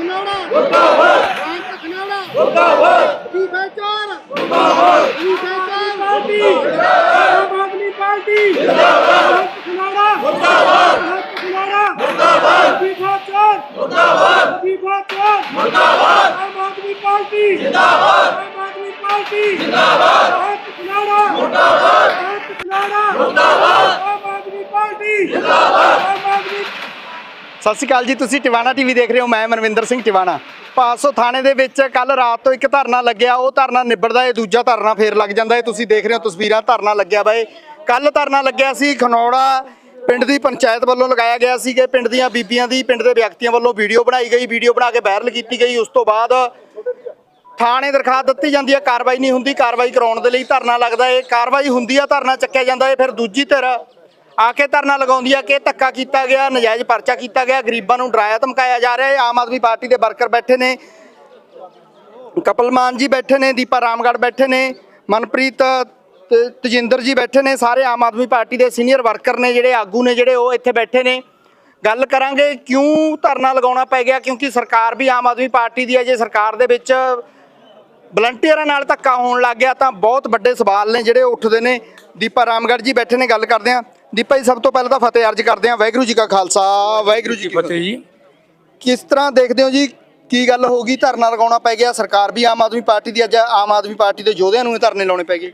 ਖਨਾੜਾ ਮੁਰਦਾਬਾਦ। ਬੇਅੰਤ ਖਨਾੜਾ ਮੁਰਦਾਬਾਦ। ਕੀ ਬੇਚਾਰ। ਮੁਰਦਾਬਾਦ। ਕੀ ਬੇਚਾਰ। ਪਾਰਟੀ। ਆਮ ਆਦਮੀ ਪਾਰਟੀ। ਜਿੰਦਾਬਾਦ ਖਨਾੜਾ ਮੁਰਦਾਬਾਦ। ਖਨਾੜਾ ਮੁਰਦਾਬਾਦ। ਕੀ ਬੇਚਾਰ ਮੁਰਦਾਬਾਦ। ਕੀ ਬੇਚਾਰ ਮੁਰਦਾਬਾਦ। ਆਮ ਆਦਮੀ ਪਾਰਟੀ। ਜਿੰਦਾਬਾਦ। ਆਮ ਆਦਮੀ ਪਾਰਟੀ। ਜਿੰਦਾਬਾਦ। ਖਨਾੜਾ ਮੁਰਦਾਬਾਦ। ਖਨਾੜਾ ਮੁਰਦਾਬਾਦ। ਆਮ ਆਦਮੀ ਪਾਰਟੀ। ਜਿੰਦਾਬਾਦ। ਆਮ ਆਦਮੀ ਸਤਿ ਸ਼੍ਰੀ ਅਕਾਲ ਜੀ, ਤੁਸੀਂ ਟਿਵਾਣਾ ਟੀਵੀ ਦੇਖ ਰਹੇ ਹੋ, ਮੈਂ ਮਨਵਿੰਦਰ ਸਿੰਘ ਟਿਵਾਣਾ। ਪਾਸੋ ਥਾਣੇ ਦੇ ਵਿੱਚ ਕੱਲ ਰਾਤ ਤੋਂ ਇੱਕ ਧਰਨਾ ਲੱਗਿਆ, ਉਹ ਧਰਨਾ ਨਿਬੜਦਾ ਏ, ਦੂਜਾ ਧਰਨਾ ਫੇਰ ਲੱਗ ਜਾਂਦਾ ਇਹ ਤੁਸੀਂ ਦੇਖ ਰਹੇ ਹੋ ਤਸਵੀਰਾਂ, ਧਰਨਾ ਲੱਗਿਆ ਵਾ ਇਹ ਕੱਲ ਧਰਨਾ ਲੱਗਿਆ ਸੀ, ਖਨੌੜਾ ਪਿੰਡ ਦੀ ਪੰਚਾਇਤ ਵੱਲੋਂ ਲਗਾਇਆ ਗਿਆ ਸੀ ਕਿ ਪਿੰਡ ਦੀਆਂ ਬੀਬੀਆਂ ਦੀ, ਪਿੰਡ ਦੇ ਵਿਅਕਤੀਆਂ ਵੱਲੋਂ ਵੀਡੀਓ ਬਣਾਈ ਗਈ, ਵੀਡੀਓ ਬਣਾ ਕੇ ਵਾਇਰਲ ਕੀਤੀ ਗਈ। ਉਸ ਤੋਂ ਬਾਅਦ ਥਾਣੇ ਦਰਖਾਸਤ ਦਿੱਤੀ ਜਾਂਦੀ ਹੈ ਕਾਰਵਾਈ ਨਹੀਂ ਹੁੰਦੀ, ਕਾਰਵਾਈ ਕਰਾਉਣ ਦੇ ਲਈ ਧਰਨਾ ਲੱਗਦਾ ਏ। ਕਾਰਵਾਈ ਹੁੰਦੀ ਆ, ਧਰਨਾ ਚੱਕਿਆ ਜਾਂਦਾ ਏ, ਫਿਰ ਦੂਜੀ ਧਿਰ ਆ ਕੇ ਧਰਨਾ ਲਗਾਉਂਦੀ ਆ ਕਿ ਧੱਕਾ ਕੀਤਾ ਗਿਆ, ਨਜਾਇਜ਼ ਪਰਚਾ ਕੀਤਾ ਗਿਆ, ਗਰੀਬਾਂ ਨੂੰ ਡਰਾਇਆ ਧਮਕਾਇਆ ਜਾ ਰਿਹਾ ਹੈ, ਆਮ ਆਦਮੀ ਪਾਰਟੀ ਦੇ ਵਰਕਰ ਬੈਠੇ ਨੇ, ਕਪਲ ਮਾਨ ਜੀ ਬੈਠੇ ਨੇ, ਦੀਪਾ ਰਾਮਗੜ ਬੈਠੇ ਨੇ, ਮਨਪ੍ਰੀਤ ਤਜਿੰਦਰ ਜੀ ਬੈਠੇ ਨੇ, ਸਾਰੇ ਆਮ ਆਦਮੀ ਪਾਰਟੀ ਦੇ ਸੀਨੀਅਰ ਵਰਕਰ ਨੇ ਜਿਹੜੇ ਆਗੂ ਨੇ, ਜਿਹੜੇ ਉਹ ਇੱਥੇ ਬੈਠੇ ਨੇ। ਗੱਲ ਕਰਾਂਗੇ ਕਿਉਂ ਧਰਨਾ ਲਗਾਉਣਾ ਪੈ ਗਿਆ, ਕਿਉਂਕਿ ਸਰਕਾਰ ਵੀ ਆਮ ਆਦਮੀ ਪਾਰਟੀ ਦੀ ਹੈ, ਜੇ ਸਰਕਾਰ ਦੇ ਵਿੱਚ ਵਲੰਟੀਅਰਾਂ ਨਾਲ ਧੱਕਾ ਹੋਣ ਲੱਗ ਗਿਆ ਤਾਂ ਬਹੁਤ ਵੱਡੇ ਸਵਾਲ ਨੇ ਜਿਹੜੇ ਉੱਠਦੇ ਨੇ। ਦੀਪਾ ਰਾਮਗੜ੍ਹ ਜੀ ਬੈਠੇ ਨੇ, ਗੱਲ ਕਰਦੇ ਆ ਦੀਪਾ ਜੀ ਸਭ ਤੋਂ ਪਹਿਲਾਂ ਤਾਂ ਫਤਿਹ ਅਰਜ ਕਰਦੇ ਆ ਵਾਹਿਗੁਰੂ ਜੀ ਕਾ ਖਾਲਸਾ ਵਾਹਿਗੁਰੂ ਜੀ ਕੀ ਫਤਿਹ। ਜੀ। ਕਿਸ ਤਰ੍ਹਾਂ ਦੇਖਦੇ ਹੋ ਜੀ ਕੀ ਗੱਲ ਹੋ ਗਈ ਧਰਨਾ ਲਗਾਉਣਾ ਪੈ ਗਿਆ ਸਰਕਾਰ ਵੀ ਆਮ ਆਦਮੀ ਪਾਰਟੀ ਦੀ ਅੱਜ ਆਮ ਆਦਮੀ ਪਾਰਟੀ ਦੇ ਯੋਧਿਆਂ ਨੂੰ ਇਹ ਧਰਨੇ ਲਾਉਣੇ ਪੈ ਗਏ।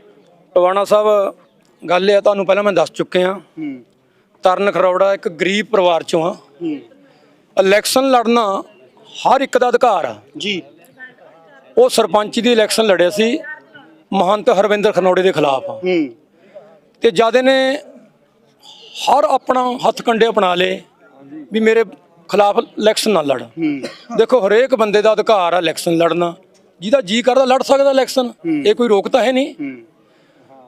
ਟਵਾਣਾ ਸਾਹਿਬ ਗੱਲ ਇਹ ਤੁਹਾਨੂੰ ਪਹਿਲਾਂ ਮੈਂ ਦੱਸ ਚੁੱਕਿਆ ਹੂੰ। ਤਰਨ ਖਰੌੜਾ ਇੱਕ ਗਰੀਬ ਪਰਿਵਾਰ ਚੋਂ ਆ। ਹੂੰ। ਇਲੈਕਸ਼ਨ ਲੜਨਾ ਹਰ ਇੱਕ ਦਾ ਅਧਿਕਾਰ ਆ। ਜੀ। ਉਹ ਸਰਪੰਚ ਦੀ ਇਲੈਕਸ਼ਨ ਲੜਿਆ ਸੀ ਮਹੰਤ ਹਰਵਿੰਦਰ ਖਨੌੜੇ ਦੇ ਖਿਲਾਫ ਹੂੰ। ਤੇ ਜਦ ਨੇ ਹਰ ਆਪਣਾ ਹੱਥ ਕੰਡੇ ਅਪਣਾ ਲਏ ਵੀ ਮੇਰੇ ਖਿਲਾਫ ਇਲੈਕਸ਼ਨ ਨਾ ਲੜ ਦੇਖੋ ਹਰੇਕ ਬੰਦੇ ਦਾ ਅਧਿਕਾਰ ਆ ਇਲੈਕਸ਼ਨ ਲੜਨਾ। ਜਿਹਦਾ ਜੀ ਕਰਦਾ ਲੜ ਸਕਦਾ ਇਲੈਕਸ਼ਨ ਇਹ ਕੋਈ ਰੋਕ ਤਾਂ ਹੈ ਨਹੀਂ।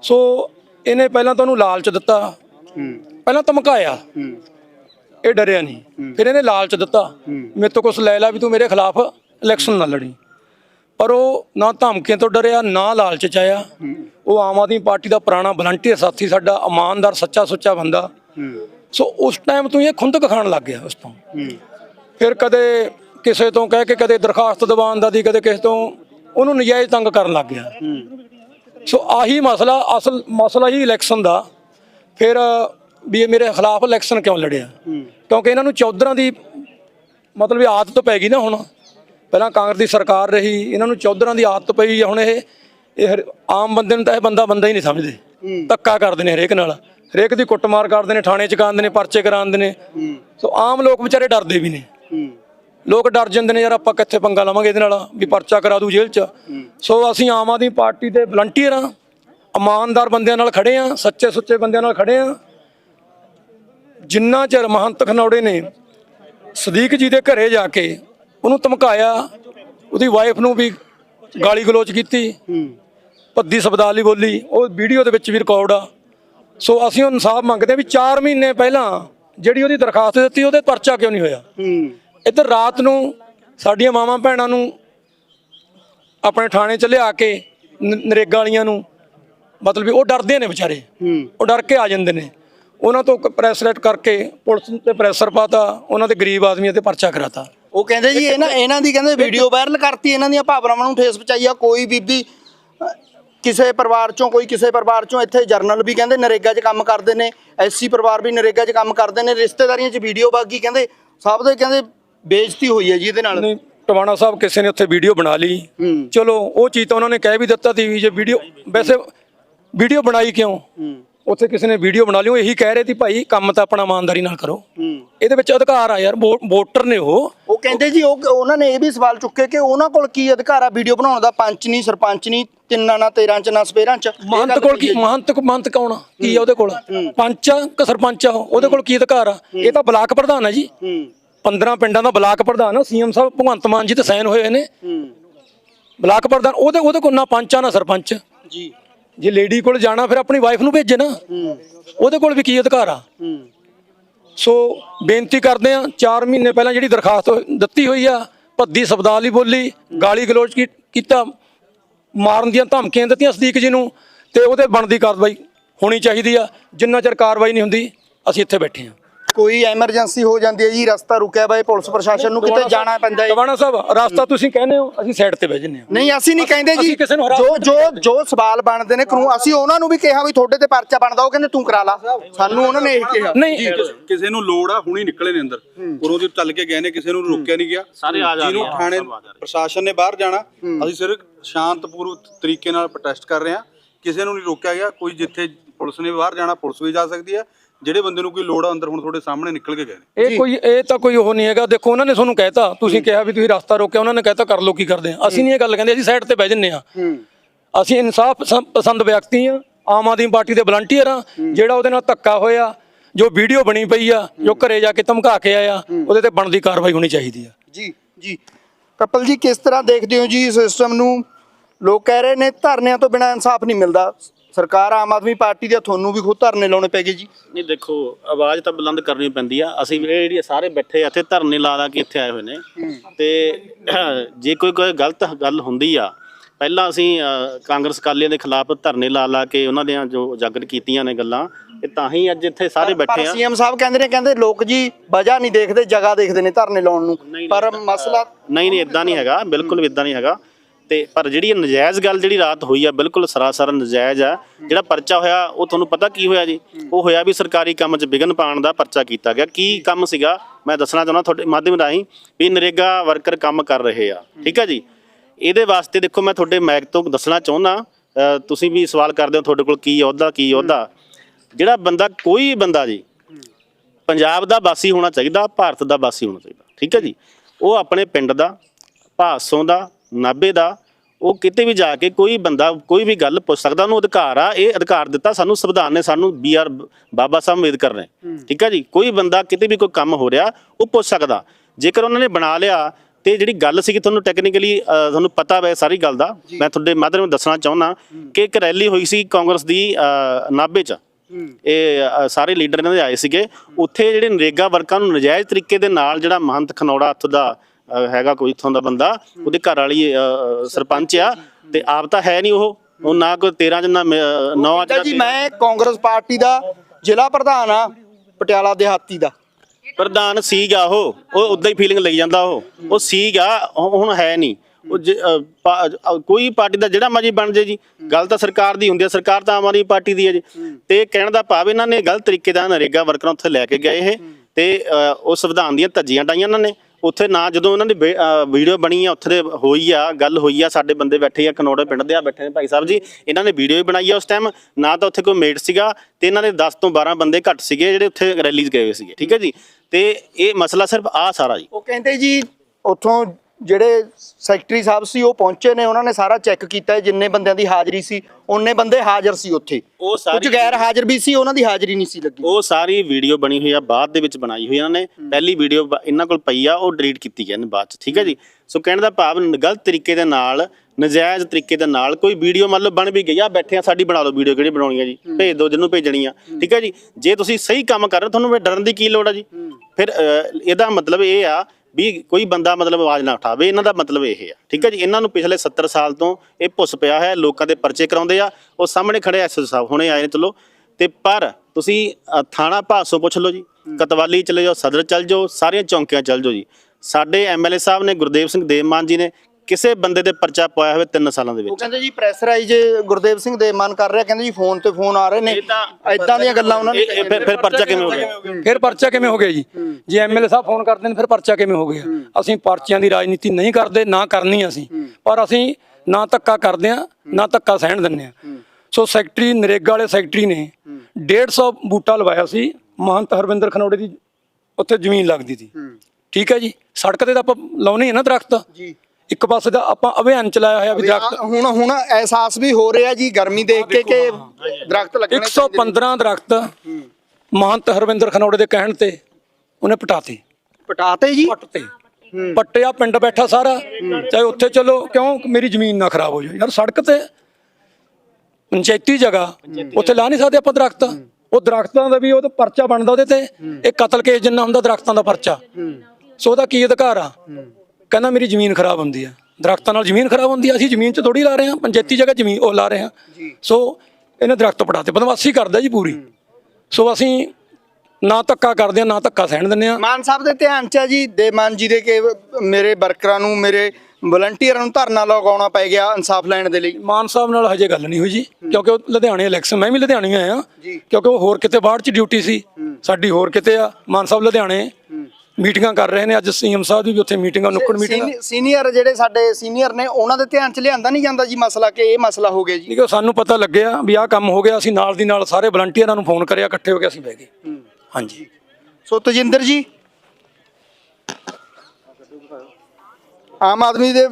ਸੋ ਇਹਨੇ ਪਹਿਲਾਂ ਤੁਹਾਨੂੰ ਲਾਲਚ ਦਿੱਤਾ। ਪਹਿਲਾਂ ਧਮਕਾਇਆ। ਇਹ ਡਰਿਆ ਨਹੀਂ। ਫਿਰ ਇਹਨੇ ਲਾਲਚ ਦਿੱਤਾ। ਮੇਰੇ ਤੋਂ ਕੁਝ ਲੈ ਲਾ ਵੀ ਤੂੰ ਮੇਰੇ ਖਿਲਾਫ ਇਲੈਕਸ਼ਨ ਨਾ ਲੜੀ। ਪਰ ਉਹ ਨਾ ਧਮਕੀਆਂ ਤੋਂ ਡਰਿਆ ਨਾ ਲਾਲਚ ਚ ਆਇਆ। ਉਹ ਆਮ ਆਦਮੀ ਪਾਰਟੀ ਦਾ ਪੁਰਾਣਾ ਵਲੰਟੀਅਰ ਸਾਥੀ ਸਾਡਾ ਇਮਾਨਦਾਰ ਸੱਚਾ ਸੁੱਚਾ ਬੰਦਾ। ਸੋ ਉਸ ਟਾਈਮ ਤੋਂ ਇਹ ਖੁੰਦਕ ਖਾਣ ਲੱਗ ਗਿਆ ਉਸ ਤੋਂ। ਫਿਰ ਕਦੇ ਕਿਸੇ ਤੋਂ ਕਹਿ ਕੇ ਕਦੇ ਦਰਖਾਸਤ ਦਿਵਾਉਣ ਦਾ ਦੀ, ਕਦੇ ਕਿਸੇ ਤੋਂ ਉਹਨੂੰ ਨਜਾਇਜ਼ ਤੰਗ ਕਰਨ ਲੱਗ ਗਿਆ। ਸੋ ਆਹੀ ਮਸਲਾ ਅਸਲ, ਮਸਲਾ ਹੀ ਇਲੈਕਸ਼ਨ ਦਾ। ਫਿਰ ਵੀ ਇਹ ਮੇਰੇ ਖਿਲਾਫ ਇਲੈਕਸ਼ਨ ਕਿਉਂ ਲੜਿਆ? ਕਿਉਂਕਿ ਇਹਨਾਂ ਨੂੰ ਚੌਧਰਾਂ ਦੀ ਮਤਲਬ ਆਦਤ ਪੈ ਗਈ ਨਾ ਹੁਣ। ਪਹਿਲਾਂ ਕਾਂਗਰਸ ਦੀ ਸਰਕਾਰ ਰਹੀ, ਇਹਨਾਂ ਨੂੰ ਚੌਧਰਾਂ ਦੀ ਆਦਤ ਪਈ ਹੁਣ ਇਹ। ਇਹ ਆਮ ਬੰਦੇ ਨੂੰ ਤਾਂ ਇਹ ਬੰਦਾ ਬੰਦਾ ਹੀ ਨਹੀਂ ਸਮਝਦੇ। ਧੱਕਾ ਕਰਦੇ ਨੇ ਹਰੇਕ ਨਾਲ। ਹਰੇਕ ਦੀ ਕੁੱਟਮਾਰ ਕਰਦੇ ਨੇ ਥਾਣੇ ਚ ਕਾਂਦੇ ਨੇ ਪਰਚੇ ਕਰਾਉਂਦੇ ਨੇ। ਸੋ ਆਮ ਲੋਕ ਵਿਚਾਰੇ ਡਰਦੇ ਵੀ ਨੇ। ਲੋਕ ਡਰ ਜਾਂਦੇ ਨੇ ਯਾਰ ਆਪਾਂ ਕਿੱਥੇ ਪੰਗਾ ਲਵਾਂਗੇ ਇਹਦੇ ਨਾਲ ਵੀ ਪਰਚਾ ਕਰਾ ਦੂ ਜੇਲ੍ਹ 'ਚ। ਸੋ ਅਸੀਂ ਆਮ ਆਦਮੀ ਪਾਰਟੀ ਦੇ ਵਲੰਟੀਅਰ ਆ ਇਮਾਨਦਾਰ ਬੰਦਿਆਂ ਨਾਲ ਖੜੇ ਆ ਸੱਚੇ ਸੁੱਚੇ ਬੰਦਿਆਂ ਨਾਲ ਖੜੇ ਆ। ਜਿੰਨਾ ਚਿਰ ਮਹੰਤ ਖਨੌੜੇ ਨੇ ਸਦੀਕ ਜੀ ਦੇ ਘਰੇ ਜਾ ਕੇ ਉਹਨੂੰ ਧਮਕਾਇਆ ਉਹਦੀ ਵਾਈਫ ਨੂੰ ਵੀ ਗਾਲੀ ਗਲੋਚ ਕੀਤੀ ਭੱਦੀ ਸ਼ਬਦਾਲੀ ਬੋਲੀ ਉਹ ਵੀਡੀਓ ਦੇ ਵਿੱਚ ਵੀ ਰਿਕਾਰਡ ਆ। ਸੋ ਅਸੀਂ ਉਹ ਇਨਸਾਫ ਮੰਗਦੇ ਆ ਵੀ 4 ਮਹੀਨੇ ਪਹਿਲਾਂ ਜਿਹੜੀ ਉਹਦੀ ਦਰਖਾਸਤ ਦਿੱਤੀ ਉਹਦੇ ਪਰਚਾ ਕਿਉਂ ਨਹੀਂ ਹੋਇਆ? ਹੂੰ। ਇੱਧਰ ਰਾਤ ਨੂੰ ਸਾਡੀਆਂ ਮਾਵਾਂ ਭੈਣਾਂ ਨੂੰ ਆਪਣੇ ਥਾਣੇ ਚ ਲਿਆ ਕੇ ਨਰੇਗਾ ਵਾਲੀਆਂ ਨੂੰ ਮਤਲਬ ਵੀ ਉਹ ਡਰਦੇ ਨੇ ਵਿਚਾਰੇ। ਉਹ ਡਰ ਕੇ ਆ ਜਾਂਦੇ ਨੇ। ਉਹਨਾਂ ਤੋਂ ਪ੍ਰੈਸ ਰੈਟ ਕਰਕੇ ਪੁਲਿਸ ਤੇ ਪ੍ਰੈਸ਼ਰ ਪਾਤਾ ਉਹਨਾਂ ਦੇ ਗਰੀਬ ਆਦਮੀਆਂ ਤੇ ਪਰਚਾ ਕਰਾਤਾ। ਉਹ ਕਹਿੰਦੇ ਜੀ ਇਹਨਾਂ ਇਹਨਾਂ ਦੀ ਕਹਿੰਦੇ ਵੀਡੀਓ ਵਾਇਰਲ ਕਰਤੀ ਇਹਨਾਂ ਦੀਆਂ ਭਾਵਨਾਵਾਂ ਨੂੰ ਠੇਸ ਪਹੁੰਚਾਈ ਆ ਕੋਈ ਬੀਬੀ ਕਿਸੇ ਪਰਿਵਾਰ ਚੋਂ ਕੋਈ ਕਿਸੇ ਪਰਿਵਾਰ ਚੋਂ ਇੱਥੇ ਜਰਨਲ ਵੀ ਕਹਿੰਦੇ ਨਰੇਗਾ 'ਚ ਕੰਮ ਕਰਦੇ ਨੇ ਐਸਸੀ ਪਰਿਵਾਰ ਵੀ ਨਰੇਗਾ 'ਚ ਕੰਮ ਕਰਦੇ ਨੇ ਰਿਸ਼ਤੇਦਾਰੀਆਂ 'ਚ ਵੀਡੀਓ ਬਾਗੀ ਕਹਿੰਦੇ ਸਭ ਦੇ ਕਹਿੰਦੇ ਬੇਇੱਜ਼ਤੀ ਹੋਈ ਹੈ ਜੀ ਇਹਦੇ ਨਾਲ। ਨਹੀਂ ਟਵਾਣਾ ਸਾਹਿਬ ਕਿਸੇ ਨੇ ਉੱਥੇ ਵੀਡੀਓ ਬਣਾ ਲਈ। ਚਲੋ ਉਹ ਚੀਜ਼ ਤਾਂ ਉਹਨਾਂ ਨੇ ਕਹਿ ਵੀ ਦਿੱਤਾ ਸੀ ਵੀ ਜੇ ਵੀਡੀਓ ਵੈਸੇ ਵੀਡੀਓ ਬਣਾਈ ਕਿਉਂ? ਉੱਥੇ ਕਿਸੇ ਨੇ ਵੀਡੀਓ ਬਣਾ ਲਈ ਉਹ ਇਹੀ ਕਹਿ ਰਹੇ ਸੀ ਭਾਈ ਕੰਮ ਤਾਂ ਆਪਣਾ ਇਮਾਨਦਾਰੀ ਨਾਲ ਕਰੋ। ਇਹਦੇ ਵਿੱਚ ਅਧਿਕਾਰ ਆ ਯਾਰ ਵੋਟਰ ਨੇ ਉਹ। ਉਹ ਕਹਿੰਦੇ ਜੀ ਉਹ ਉਹਨਾਂ ਨੇ ਇਹ ਵੀ ਸਵਾਲ ਚੁੱਕੇ ਕਿ ਉਹਨਾਂ ਕੋਲ ਕੀ ਅਧਿਕਾਰ ਆ ਵੀਡੀਓ ਬਣਾਉਣ ਦਾ? ਪੰਚ ਨਹੀਂ ਸਰਪੰਚ ਨਹੀਂ ਤਿੰਨਾਂ ਨਾ 13 ਚ ਨਾ ਸਪੇਰਾਂ ਚ। ਇਹ ਮਹੰਤ ਕੋਲ ਕੀ ਹੈ ਜੀ। ਮਹੰਤ ਮਹੰਤ ਕੌਣ ਕੀ ਆ ਉਹਦੇ ਕੋਲ? ਪੰਚ ਕਿ ਸਰਪੰਚ ਆ ਉਹ? ਉਹਦੇ ਕੋਲ ਕੀ ਅਧਿਕਾਰ ਆ? ਇਹ ਤਾਂ ਬਲਾਕ ਪ੍ਰਧਾਨ ਆ ਜੀ। ਹੂੰ। 15 ਪਿੰਡਾਂ ਦਾ ਬਲਾਕ ਪ੍ਰਧਾਨ ਆ ਸੀਐਮ ਸਾਹਿਬ ਭਗਵੰਤ ਮਾਨ ਜੀ ਤੇ ਸਾਈਨ ਹੋਏ ਨੇ। ਬਲਾਕ ਪ੍ਰਧਾਨ ਉਹਦੇ ਉਹਦੇ ਕੋਲ ਨਾ ਪੰਚ ਆ ਨਾ ਸਰਪੰਚ। ਜੀ। ਜੇ ਲੇਡੀ ਕੋਲ ਜਾਣਾ, ਫਿਰ ਆਪਣੀ ਵਾਈਫ ਨੂੰ ਭੇਜੇ ਨਾ। ਉਹਦੇ ਕੋਲ ਵੀ ਕੀ ਅਧਿਕਾਰ ਆ? ਸੋ ਬੇਨਤੀ ਕਰਦੇ ਆ 4 ਮਹੀਨੇ ਪਹਿਲਾਂ ਜਿਹੜੀ ਦਰਖਾਸਤ ਦਿੱਤੀ ਹੋਈ ਆ, ਭੱਦੀ ਸ਼ਬਦਾਵਲੀ ਬੋਲੀ, ਗਾਲੀ ਗਲੋਚ ਕੀ- ਕੀਤਾ, ਮਾਰਨ ਦੀਆਂ ਧਮਕੀਆਂ ਦਿੱਤੀਆਂ ਸਦੀਕ ਜੀ ਨੂੰ, ਤੇ ਉਹਦੇ ਬਣਦੀ ਕਾਰਵਾਈ ਹੋਣੀ ਚਾਹੀਦੀ ਆ। ਜਿੰਨਾ ਚਿਰ ਕਾਰਵਾਈ ਨਹੀਂ ਹੁੰਦੀ, ਅਸੀਂ ਇੱਥੇ ਬੈਠੇ ਆ ਕੋਈ ਐਮਰਜੈਂਸੀ ਹੋ ਜਾਂਦੀ ਹੈ ਜੀ ਰਸਤਾ ਰੁਕਿਆ ਬਾਈ ਪੁਲਿਸ ਪ੍ਰਸ਼ਾਸਨ ਨੂੰ ਕਿਤੇ ਜਾਣਾ ਪੈਂਦਾ ਹੈ। ਟਵਾਣਾ ਸਾਹਿਬ ਰਸਤਾ ਤੁਸੀਂ ਕਹਿੰਦੇ ਹੋ ਅਸੀਂ ਸਾਈਡ ਤੇ ਬਹਿ ਜੰਨੇ ਆ ਨਹੀਂ ਅਸੀਂ ਨਹੀਂ ਕਹਿੰਦੇ ਜੀ। ਜੋ ਜੋ ਜੋ ਸਵਾਲ ਬਣਦੇ ਨੇ ਕਾਨੂੰਨ ਅਸੀਂ ਉਹਨਾਂ ਨੂੰ ਵੀ ਕਿਹਾ ਵੀ ਤੁਹਾਡੇ ਤੇ ਪਰਚਾ ਬਣਦਾ ਉਹ ਕਹਿੰਦੇ ਤੂੰ ਕਰਾ ਲਾ। ਸਾਨੂੰ ਉਹਨਾਂ ਨੇ ਇਹ ਕਿਹਾ। ਨਹੀਂ ਕਿਸੇ ਨੂੰ ਲੋੜ ਆ ਹੁਣੀ ਨਿਕਲੇ ਨੇ ਅੰਦਰ। ਉਰੋਂ ਦੀ ਚੱਲ ਕੇ ਗਏ ਨੇ ਕਿਸੇ ਨੂੰ ਰੋਕਿਆ ਨਹੀਂ ਗਿਆ। ਸਾਰੇ ਆ ਜਾ ਜਿਹਨੂੰ ਥਾਣੇ। ਪ੍ਰਸ਼ਾਸਨ ਨੇ ਬਾਹਰ ਜਾਣਾ ਅਸੀਂ ਸਿਰਫ ਸ਼ਾਂਤਪੂਰਵ ਤਰੀਕੇ ਨਾਲ ਪ੍ਰੋਟੈਸਟ ਕਰ ਰਹੇ ਹਾਂ। ਕਿਸੇ ਨੂੰ ਨਹੀਂ ਰੋਕਿਆ ਗਿਆ ਕੋਈ ਜਿੱਥੇ ਪੁਲਿਸ ਨੇ ਬਾਹਰ ਜਾਣਾ ਪੁਲਿਸ ਵੀ ਜਾ ਸਕਦੀ ਹੈ। ਜਿਹੜੇ ਬੰਦੇ ਨੂੰ ਕੋਈ ਲੋੜ ਆ ਅੰਦਰ ਹੁਣ ਤੁਹਾਡੇ ਸਾਹਮਣੇ ਨਿਕਲ ਕੇ ਗਏ ਨੇ। ਇਹ ਕੋਈ ਇਹ ਤਾਂ ਕੋਈ ਉਹ ਨਹੀਂ ਹੈਗਾ। ਦੇਖੋ ਉਹਨਾਂ ਨੇ ਤੁਹਾਨੂੰ ਕਹਿਤਾ ਤੁਸੀਂ ਕਿਹਾ ਵੀ ਤੁਸੀਂ ਰਸਤਾ ਰੋਕਿਆ ਉਹਨਾਂ ਨੇ ਕਹਿਤਾ ਕਰ ਲੋ ਕੀ ਕਰਦੇ ਆ। ਅਸੀਂ ਨਹੀਂ ਇਹ ਗੱਲ ਕਹਿੰਦੇ ਅਸੀਂ ਸਾਈਡ ਤੇ ਬਹਿ ਜੰਨੇ ਆ। ਅਸੀਂ ਇਨਸਾਫ ਪਸੰ- ਪਸੰਦ ਵਿਅਕਤੀ ਆ ਆਮ ਆਦਮੀ ਪਾਰਟੀ ਦੇ ਵਲੰਟੀਅਰ ਆ ਜਿਹੜਾ ਉਹਦੇ ਨਾਲ ਧੱਕਾ ਹੋਇਆ ਜੋ ਵੀਡੀਓ ਬਣੀ ਪਈ ਆ ਜੋ ਘਰੇ ਜਾ ਕੇ ਧਮਕਾ ਕੇ ਆਇਆ ਉਹਦੇ ਤੇ ਬਣਦੀ ਕਾਰਵਾਈ ਹੋਣੀ ਚਾਹੀਦੀ ਆ। ਜੀ ਜੀ। ਕਪਲ ਜੀ ਕਿਸ ਤਰ੍ਹਾਂ ਦੇਖਦੇ ਹੋ ਜੀ ਸਿਸਟਮ ਨੂੰ? ਲੋਕ ਕਹਿ ਰਹੇ ਨੇ ਧਰਨਿਆਂ ਤੋਂ ਬਿਨਾਂ ਇਨਸਾਫ ਨਹੀਂ ਮਿਲਦਾ। ਸਰਕਾਰ ਆਮ ਆਦਮੀ ਪਾਰਟੀ ਦੇ ਤੁਹਾਨੂੰ ਵੀ ਖੁਦ ਧਰਨੇ ਲਾਉਣੇ ਪੈਗੇ ਜੀ। ਨਹੀਂ ਦੇਖੋ ਆਵਾਜ਼ ਤਾਂ ਬੁਲੰਦ ਕਰਨੀ ਪੈਂਦੀ ਆ। ਅਸੀਂ ਇਹ ਜਿਹੜੀ ਸਾਰੇ ਬੈਠੇ ਆ ਇੱਥੇ ਧਰਨੇ ਲਾ ਲਾ ਕੇ ਇੱਥੇ ਆਏ ਹੋਏ ਨੇ। ਤੇ ਜੇ ਕੋਈ ਕੋਈ ਗਲਤ ਗੱਲ ਹੁੰਦੀ ਆ ਪਹਿਲਾਂ ਅਸੀਂ ਅ, ਕਾਂਗਰਸ ਕਾਲੀਆਂ ਦੇ ਖਿਲਾਫ ਧਰਨੇ ਲਾ ਲਾ ਕੇ ਉਹਨਾਂ ਦੀਆਂ ਜੋ ਉਜਾਗਰ ਕੀਤੀਆਂ ਨੇ ਗੱਲਾਂ ਇਹ ਤਾਂ ਹੀ ਅੱਜ ਇੱਥੇ ਸਾਰੇ ਬੈਠੇ ਆ। ਸੀਐਮ ਸਾਹਿਬ ਕਹਿੰਦੇ ਨੇ ਕਹਿੰਦੇ ਲੋਕ ਜੀ ਵਜ੍ਹਾ ਨਹੀਂ ਦੇਖਦੇ ਜਗ੍ਹਾ ਦੇਖਦੇ ਨੇ ਧਰਨੇ ਲਾਉਣ ਨੂੰ। ਪਰ ਮਸਲਾ ਨਹੀਂ ਨਹੀਂ ਇਦਾਂ ਨਹੀਂ ਹੈਗਾ ਬਿਲਕੁਲ ਵੀ ਇਦਾਂ ਨਹੀਂ ਹੈਗਾ। ਤੇ ਪਰ ਜਿਹੜੀ ਇਹ ਨਜਾਇਜ਼ ਗੱਲ ਜਿਹੜੀ ਰਾਤ ਹੋਈ ਆ, ਬਿਲਕੁਲ ਸਰਾਸਰ ਨਜਾਇਜ਼ ਆ। ਜਿਹੜਾ ਪਰਚਾ ਹੋਇਆ, ਉਹ ਤੁਹਾਨੂੰ ਪਤਾ ਕੀ ਹੋਇਆ ਜੀ? ਉਹ ਹੋਇਆ ਵੀ ਸਰਕਾਰੀ ਕੰਮ 'ਚ ਵਿਘਨ ਪਾਉਣ ਦਾ ਪਰਚਾ ਕੀਤਾ ਗਿਆ। ਕੀ ਕੰਮ ਸੀਗਾ? ਮੈਂ ਦੱਸਣਾ ਚਾਹੁੰਦਾ ਤੁਹਾਡੇ ਮਾਧਿਅਮ ਰਾਹੀਂ ਵੀ ਨਰੇਗਾ ਵਰਕਰ ਕੰਮ ਕਰ ਰਹੇ ਆ। ਠੀਕ ਆ ਜੀ? ਇਹਦੇ ਵਾਸਤੇ ਦੇਖੋ, ਮੈਂ ਤੁਹਾਡੇ ਮੈਕ ਤੋਂ ਦੱਸਣਾ ਚਾਹੁੰਦਾ। ਤੁਸੀਂ ਵੀ ਸਵਾਲ ਕਰਦੇ ਹੋ ਤੁਹਾਡੇ ਕੋਲ ਕੀ ਅਹੁਦਾ ਕੀ ਅਹੁਦਾ ਜਿਹੜਾ ਬੰਦਾ, ਕੋਈ ਬੰਦਾ ਜੀ, ਪੰਜਾਬ ਦਾ ਵਾਸੀ ਹੋਣਾ ਚਾਹੀਦਾ, ਭਾਰਤ ਦਾ ਵਾਸੀ ਹੋਣਾ ਚਾਹੀਦਾ। ਠੀਕ ਹੈ ਜੀ? ਉਹ ਆਪਣੇ ਪਿੰਡ ਦਾ ਭਾਸੋਂ ਦਾ ਨਾਭੇ ਦਾ ਉਹ ਕਿਤੇ ਵੀ ਜਾ ਕੇ ਕੋਈ ਬੰਦਾ ਕੋਈ ਵੀ ਗੱਲ ਪੁੱਛ ਸਕਦਾ ਉਹਨੂੰ ਅਧਿਕਾਰ ਆ ਇਹ ਅਧਿਕਾਰ ਦਿੱਤਾ ਸਾਨੂੰ ਸੰਵਿਧਾਨ ਨੇ ਸਾਨੂੰ ਬੀ ਆਰ ਬਾਬਾ ਸਾਹਿਬ ਅੰਬੇਦਕਰ ਨੇ। ਠੀਕ ਹੈ ਜੀ? ਕੋਈ ਬੰਦਾ ਕਿਤੇ ਵੀ ਕੋਈ ਕੰਮ ਹੋ ਰਿਹਾ ਉਹ ਪੁੱਛ ਸਕਦਾ। ਜੇਕਰ ਉਹਨਾਂ ਨੇ ਬਣਾ ਲਿਆ ਤੇ ਜਿਹੜੀ ਗੱਲ ਸੀ ਕਿ ਤੁਹਾਨੂੰ ਟੈਕਨੀਕਲੀ ਤੁਹਾਨੂੰ ਪਤਾ ਵੈ ਸਾਰੀ ਗੱਲ ਦਾ ਮੈਂ ਤੁਹਾਡੇ ਮਾਧਿਅਮ ਨੂੰ ਦੱਸਣਾ ਚਾਹੁੰਦਾ ਕਿ ਇੱਕ ਰੈਲੀ ਹੋਈ ਸੀ ਕਾਂਗਰਸ ਦੀ ਨਾਭੇ 'ਚ। ਇਹ ਸਾਰੇ ਲੀਡਰ ਇਹਨਾਂ ਦੇ ਆਏ ਸੀਗੇ। ਉੱਥੇ ਜਿਹੜੇ ਨਰੇਗਾ ਵਰਕਰਾਂ ਨੂੰ ਨਜਾਇਜ਼ ਤਰੀਕੇ ਦੇ ਨਾਲ ਜਿਹੜਾ ਮਹੰਤ ਖਨੌੜਾ ਉੱਥੋਂ ਦਾ ਹੈਗਾ ਕੋਈ ਇੱਥੋਂ ਦਾ ਬੰਦਾ ਉਹਦੇ ਘਰ ਵਾਲੀ ਸਰਪੰਚ ਆ ਤੇ ਆਪ ਤਾਂ ਹੈ ਨਹੀਂ ਉਹ। ਉਹ ਨਾ ਕੋਈ 13 ਚ ਨਾ 9 ਕਹਿੰਦਾ ਚ ਜੀ ਮੈਂ ਕਾਂਗਰਸ ਪਾਰਟੀ ਦਾ ਜ਼ਿਲ੍ਹਾ ਪ੍ਰਧਾਨ ਆ ਪਟਿਆਲਾ ਦਿਹਾਤੀ ਦਾ। ਪ੍ਰਧਾਨ ਸੀਗਾ ਉਹ ਉਹ ਉਦਾਂ ਹੀ ਫੀਲਿੰਗ ਲਈ ਜਾਂਦਾ ਉਹ। ਉਹ ਸੀਗਾ ਹੁਣ ਹੈ ਨਹੀਂ। ਉਹ ਕੋਈ ਪਾਰਟੀ ਦਾ ਜਿਹੜਾ ਮਰਜ਼ੀ ਬਣ ਜੇ ਜੀ। ਗੱਲ ਤਾਂ ਸਰਕਾਰ ਦੀ ਹੁੰਦੀ ਹੈ ਸਰਕਾਰ ਤਾਂ ਆਮ ਆਦਮੀ ਪਾਰਟੀ ਦੀ ਹੈ ਜੀ। ਤੇ ਕਹਿਣ ਦਾ ਭਾਵ ਇਹਨਾਂ ਨੇ ਗਲਤ ਤਰੀਕੇ ਦਾ ਨਰੇਗਾ ਵਰਕਰਾਂ ਉੱਥੇ ਲੈ ਕੇ ਗਏ ਇਹ। ਤੇ ਉਹ ਸੰਵਿਧਾਨ ਦੀਆਂ ਧੱਜੀਆਂ ਡਾਈਆਂ ਇਹਨਾਂ ਨੇ। ਉੱਥੇ ਨਾ ਜਦੋਂ ਉਹਨਾਂ ਦੀ ਵੇ- ਵੀਡੀਓ ਬਣੀ ਆ, ਉੱਥੇ ਦੇ ਹੋਈ ਆ, ਗੱਲ ਹੋਈ ਆ, ਸਾਡੇ ਬੰਦੇ ਬੈਠੇ ਆ, ਕਨੋੜੇ ਪਿੰਡ ਦੇ ਆ, ਬੈਠੇ ਨੇ ਭਾਈ ਸਾਹਿਬ ਜੀ। ਇਹਨਾਂ ਨੇ ਵੀਡੀਓ ਵੀ ਬਣਾਈ ਆ ਉਸ ਟਾਈਮ ਨਾ ਤਾਂ ਉੱਥੇ ਕੋਈ ਮੇਟ ਸੀਗਾ ਤੇ ਇਹਨਾਂ ਦੇ 10 ਤੋਂ 12 ਬੰਦੇ ਘੱਟ ਸੀਗੇ ਜਿਹੜੇ ਉੱਥੇ ਰੈਲੀਜ਼ ਗਏ ਹੋਏ ਸੀਗੇ, ਠੀਕ ਹੈ ਜੀ? ਤੇ ਇਹ ਮਸਲਾ ਸਿਰਫ ਆ ਸਾਰਾ ਜੀ। ਉਹ ਕਹਿੰਦੇ ਜੀ, ਉੱਥੋਂ ਜਿਹੜੇ ਸੈਕਟਰੀ ਸਾਹਿਬ ਸੀ ਉਹ ਪਹੁੰਚੇ ਨੇ ਉਹਨਾਂ ਨੇ ਸਾਰਾ ਚੈੱਕ ਕੀਤਾ ਹੈ, ਜਿੰਨੇ ਬੰਦਿਆਂ ਦੀ ਹਾਜ਼ਰੀ ਸੀ ਉਹਨੇ ਬੰਦੇ ਹਾਜ਼ਰ ਸੀ ਉੱਥੇ। ਉਹ ਕੁਝ ਸਾਰੀ ਗੈਰ ਹਾਜ਼ਰ ਵੀ ਸੀ ਉਹਨਾਂ ਦੀ ਹਾਜ਼ਰੀ ਨਹੀਂ ਸੀ ਲੱਗੀ। ਉਹ ਸਾਰੀ ਵੀਡੀਓ ਬਣੀ ਹੋਈ ਆ ਬਾਅਦ ਦੇ ਵਿੱਚ ਬਣਾਈ ਹੋਈ ਇਹਨਾਂ ਨੇ। ਪਹਿਲੀ ਵੀਡੀਓ ਇਹਨਾਂ ਕੋਲ ਪਈ ਆ ਉਹ ਡਿਲੀਟ ਕੀਤੀ ਗਈ ਨੇ ਬਾਅਦ ਚ ਠੀਕ ਹੈ ਜੀ? ਸੋ ਕਹਿਣ ਦਾ ਭਾਵ ਨ- ਗਲਤ ਤਰੀਕੇ ਦੇ ਨਾਲ ਨਜਾਇਜ਼ ਤਰੀਕੇ ਦੇ ਨਾਲ ਕੋਈ ਵੀਡੀਓ ਮਤਲਬ ਬਣ ਵੀ ਗਈ ਆ ਬੈਠੇ ਆ ਸਾਡੀ ਬਣਾ ਲਓ ਵੀਡੀਓ ਕਿਹੜੀ ਬਣਾਉਣੀ ਆ ਜੀ? ਭੇਜ ਦਿਓ ਜਿਹਨੂੰ ਭੇਜਣੀ ਆ ਠੀਕ ਹੈ ਜੀ? ਜੇ ਤੁਸੀਂ ਸਹੀ ਕੰਮ ਕਰ ਰਹੇ ਹੋ, ਤੁਹਾਨੂੰ ਫਿਰ ਡਰਨ ਦੀ ਕੀ ਲੋੜ ਆ ਜੀ? ਫਿਰ ਇਹਦਾ ਮਤਲਬ ਇਹ ਆ ਵੀ ਕੋਈ ਬੰਦਾ ਮਤਲਬ ਆਵਾਜ਼ ਨਾ ਉਠਾਵੇ ਇਹਨਾਂ ਦਾ ਮਤਲਬ ਇਹ ਆ। ਠੀਕ ਹੈ ਜੀ? ਇਹਨਾਂ ਨੂੰ ਪਿਛਲੇ 70 ਸਾਲ ਤੋਂ ਇਹ ਭੁੱਸ ਪਿਆ ਹੈ ਲੋਕਾਂ ਦੇ ਪਰਚੇ ਕਰਾਉਂਦੇ ਆ ਉਹ ਸਾਹਮਣੇ ਖੜੇ ਐਸਓ ਸਾਹਿਬ ਹੁਣੇ ਆਏ ਨੇ ਚਲੋ। ਤੇ ਪਰ ਤੁਸੀਂ ਥਾਣਾ ਭਾਸੋਂ ਪੁੱਛ ਲਓ ਜੀ ਕਤਵਾਲੀ ਚਲੇ ਜਾਓ ਸਦਰ ਚਲ ਜਾਓ ਸਾਰੀਆਂ ਚੌਂਕੀਆਂ ਚਲ ਜਾਓ ਜੀ। ਸਾਡੇ ਐਮਐਲਏ ਸਾਹਿਬ ਨੇ ਗੁਰਦੇਵ ਸਿੰਘ ਦੇਵਮਾਨ ਜੀ ਨੇ ਕਿਸੇ ਬੰਦੇ ਦੇ ਪਰਚਾ ਪਾਇਆ ਹੋਵੇ 3 ਸਾਲਾਂ ਦੇ ਉਹ ਵਿੱਚ। ਕਹਿੰਦੇ ਜੀ ਪ੍ਰੈਸ਼ਰਾਈਜ਼ ਗੁਰਦੇਵ ਸਿੰਘ ਦੇ ਮਨ ਕਰ ਰਿਹਾ ਕਹਿੰਦੇ ਜੀ ਫੋਨ ਤੇ ਫੋਨ ਆ ਰਹੇ ਨੇ। ਤਾਂ- ਐਦਾਂ ਦੀਆਂ ਗੱਲਾਂ ਉਹਨਾਂ ਨੇ ਇਹ ਇਹ ਫਿਰ ਫਿਰ ਪਰਚਾ ਕਿਵੇਂ ਹੋ ਗਿਆ? ਫਿਰ ਪਰਚਾ ਕਿਵੇਂ ਹੋ ਗਿਆ ਜੀ? ਜੇ ਐਮਐਲਏ ਸਾਹਿਬ ਫੋਨ ਕਰਦੇ ਨੇ ਫਿਰ ਪਰਚਾ ਕਿਵੇਂ ਹੋ ਗਿਆ? ਅਸੀਂ ਪਰਚਿਆਂ ਦੀ ਰਾਜਨੀਤੀ ਨਹੀਂ ਕਰਦੇ ਨਾ ਕਰਨੀ ਅਸੀਂ। ਪਰ ਅਸੀਂ ਨਾ ਧੱਕਾ ਕਰਦੇ ਆ ਨਾ ਧੱਕਾ ਸਹਿਣ ਦਿੰਦੇ ਆ ਸੋ ਸੈਕਟਰੀ ਨਰੇਗਾ ਵਾਲੇ ਸੈਕਟਰੀ ਨੇ 150 ਬੂਟਾ ਲਵਾਇਆ ਸੀ ਮਹੰਤ ਹਰਵਿੰਦਰ ਖਨੌੜੇ ਦੀ ਉੱਥੇ ਜ਼ਮੀਨ ਲੱਗਦੀ ਸੀ। ਠੀਕ ਹੈ ਜੀ? ਸੜਕ ਤੇ ਤਾਂ ਆਪਾਂ ਲਾਉਨੇ ਆ ਨਾ ਦਰਖਤ। ਜੀ। ਇੱਕ ਪਾਸੇ ਦਾ ਆਪਾਂ ਅਭਿਆਨ ਚਲਾਇਆ ਹੋਇਆ ਵੀ ਦਰਖਤ ਹੁਣ ਹੁਣ ਅਹਿਸਾਸ ਵੀ ਹੋ ਰਿਹਾ ਜੀ ਗਰਮੀ ਦੇਖ ਕੇ ਕਿ ਦਰਖਤ ਲੱਗਣੇ 115 ਦਰਖਤ ਮਹੰਤ ਹਰਵਿੰਦਰ ਖਨੌੜੇ ਦੇ ਕਹਿਣ ਤੇ ਉਹਨੇ ਪਟਾਤੇ। ਪਟਾਤੇ ਜੀ? ਪੱਟ ਤੇ ਪੱਟਿਆ ਪਿੰਡ ਬੈਠਾ ਸਾਰਾ। ਚਾਹੇ ਉੱਥੇ ਚਲੋ ਕਿਉਂ ਮੇਰੀ ਜ਼ਮੀਨ ਨਾ ਖਰਾਬ ਹੋ ਜਾਏ ਯਾਰ ਸੜਕ ਤੇ ਪੰਚਾਇਤੀ ਜਗ੍ਹਾ ਉੱਥੇ ਲਾ ਨਹੀਂ ਸਕਦੇ ਆਪਾਂ ਦਰਖਤ। ਉਹ ਦਰਖਤਾਂ ਦਾ ਵੀ ਉਹ ਤਾਂ ਪਰਚਾ ਬਣਦਾ ਉਹਦੇ ਤੇ। ਇਹ ਕਤਲ ਕੇਸ ਜਿੰਨਾ ਹੁੰਦਾ ਦਰਖਤਾਂ ਦਾ ਪਰਚਾ। ਸੋ ਉਹਦਾ ਕੀ ਅਧਿਕਾਰ ਆ? ਕਹਿੰਦਾ ਮੇਰੀ ਜ਼ਮੀਨ ਖਰਾਬ ਹੁੰਦੀ ਆ। ਦਰਖਤਾਂ ਨਾਲ ਜ਼ਮੀਨ ਖਰਾਬ ਹੁੰਦੀ ਆ। ਅਸੀਂ ਜ਼ਮੀਨ 'ਚ ਥੋੜੀ ਲਾ ਰਹੇ ਹਾਂ ਪੰਚਾਇਤੀ ਜਗ੍ਹਾ ਜ਼ਮੀਨ ਉਹ ਲਾ ਰਹੇ ਹਾਂ। ਸੋ ਇਹਨੇ ਦਰਖਤ ਪਟਾਤੇ ਬਦਮਾਸ਼ੀ ਕਰਦਾ ਜੀ ਪੂਰੀ। ਸੋ ਅਸੀਂ ਨਾ ਧੱਕਾ ਕਰਦੇ ਆ ਨਾ ਧੱਕਾ ਸਹਿਣ ਦਿੰਦੇ ਆ ਮਾਨ ਸਾਹਿਬ ਦੇ ਧਿਆਨ ਚ ਆ ਜੀ ਦੇ ਮਾਨ ਜੀ ਦੇ ਕਿ ਮੇਰੇ ਵਰਕਰਾਂ ਨੂੰ ਮੇਰੇ ਵਲੰਟੀਅਰਾਂ ਨੂੰ ਧਰਨਾ ਲਗਾਉਣਾ ਪੈ ਗਿਆ ਇਨਸਾਫ ਲੈਣ ਦੇ ਲਈ। ਮਾਨ ਸਾਹਿਬ ਨਾਲ ਹਜੇ ਗੱਲ ਨਹੀਂ ਹੋਈ ਜੀ ਕਿਉਂਕਿ ਉਹ ਲੁਧਿਆਣੇ ਇਲੈਕਸ਼ਨ ਮੈਂ ਵੀ ਲੁਧਿਆਣੇ ਆਇਆ। ਕਿਉਂਕਿ ਉਹ ਹੋਰ ਕਿਤੇ ਬਾਹਰ ਚ ਡਿਊਟੀ ਸੀ ਸਾਡੀ ਹੋਰ ਕਿਤੇ ਆ। ਮਾਨ ਸਾਹਿਬ ਲੁਧਿਆਣੇ ਮੀਟਿੰਗਾਂ ਕਰ ਰਹੇ ਨੇ ਅੱਜ ਸੀਐਮ ਸਾਹਿਬ ਦੀ ਵੀ ਉੱਥੇ ਮੀਟਿੰਗਾਂ ਨੁੱਕੜ ਮੀਟਿੰਗ। ਸੀਨੀ- ਸੀਨੀਅਰ ਜਿਹੜੇ ਸਾਡੇ ਸੀਨੀਅਰ ਨੇ ਉਹਨਾਂ ਦੇ ਧਿਆਨ ਚ ਲਿਆਂਦਾ ਨਹੀਂ ਜਾਂਦਾ ਜੀ ਮਸਲਾ ਕਿ ਇਹ ਮਸਲਾ ਹੋ ਗਿਆ ਜੀ? ਹੈ ਸਾਨੂੰ ਪਤਾ ਲੱਗਿਆ ਵੀ ਆਹ ਕੰਮ ਹੋ ਗਿਆ ਅਸੀਂ ਨਾਲ ਦੀ ਨਾਲ ਸਾਰੇ ਵਲੰਟੀਅਰਾਂ ਨੂੰ ਫੋਨ ਕਰਿਆ ਇਕੱਠੇ ਹੋ ਕੇ ਅਸੀਂ ਬਹਿ ਗਏ। ਹਾਂਜੀ। ਸੋ ਤਜਿੰਦਰ ਜੀ ਆਮ ਆਦਮੀ ਦੇ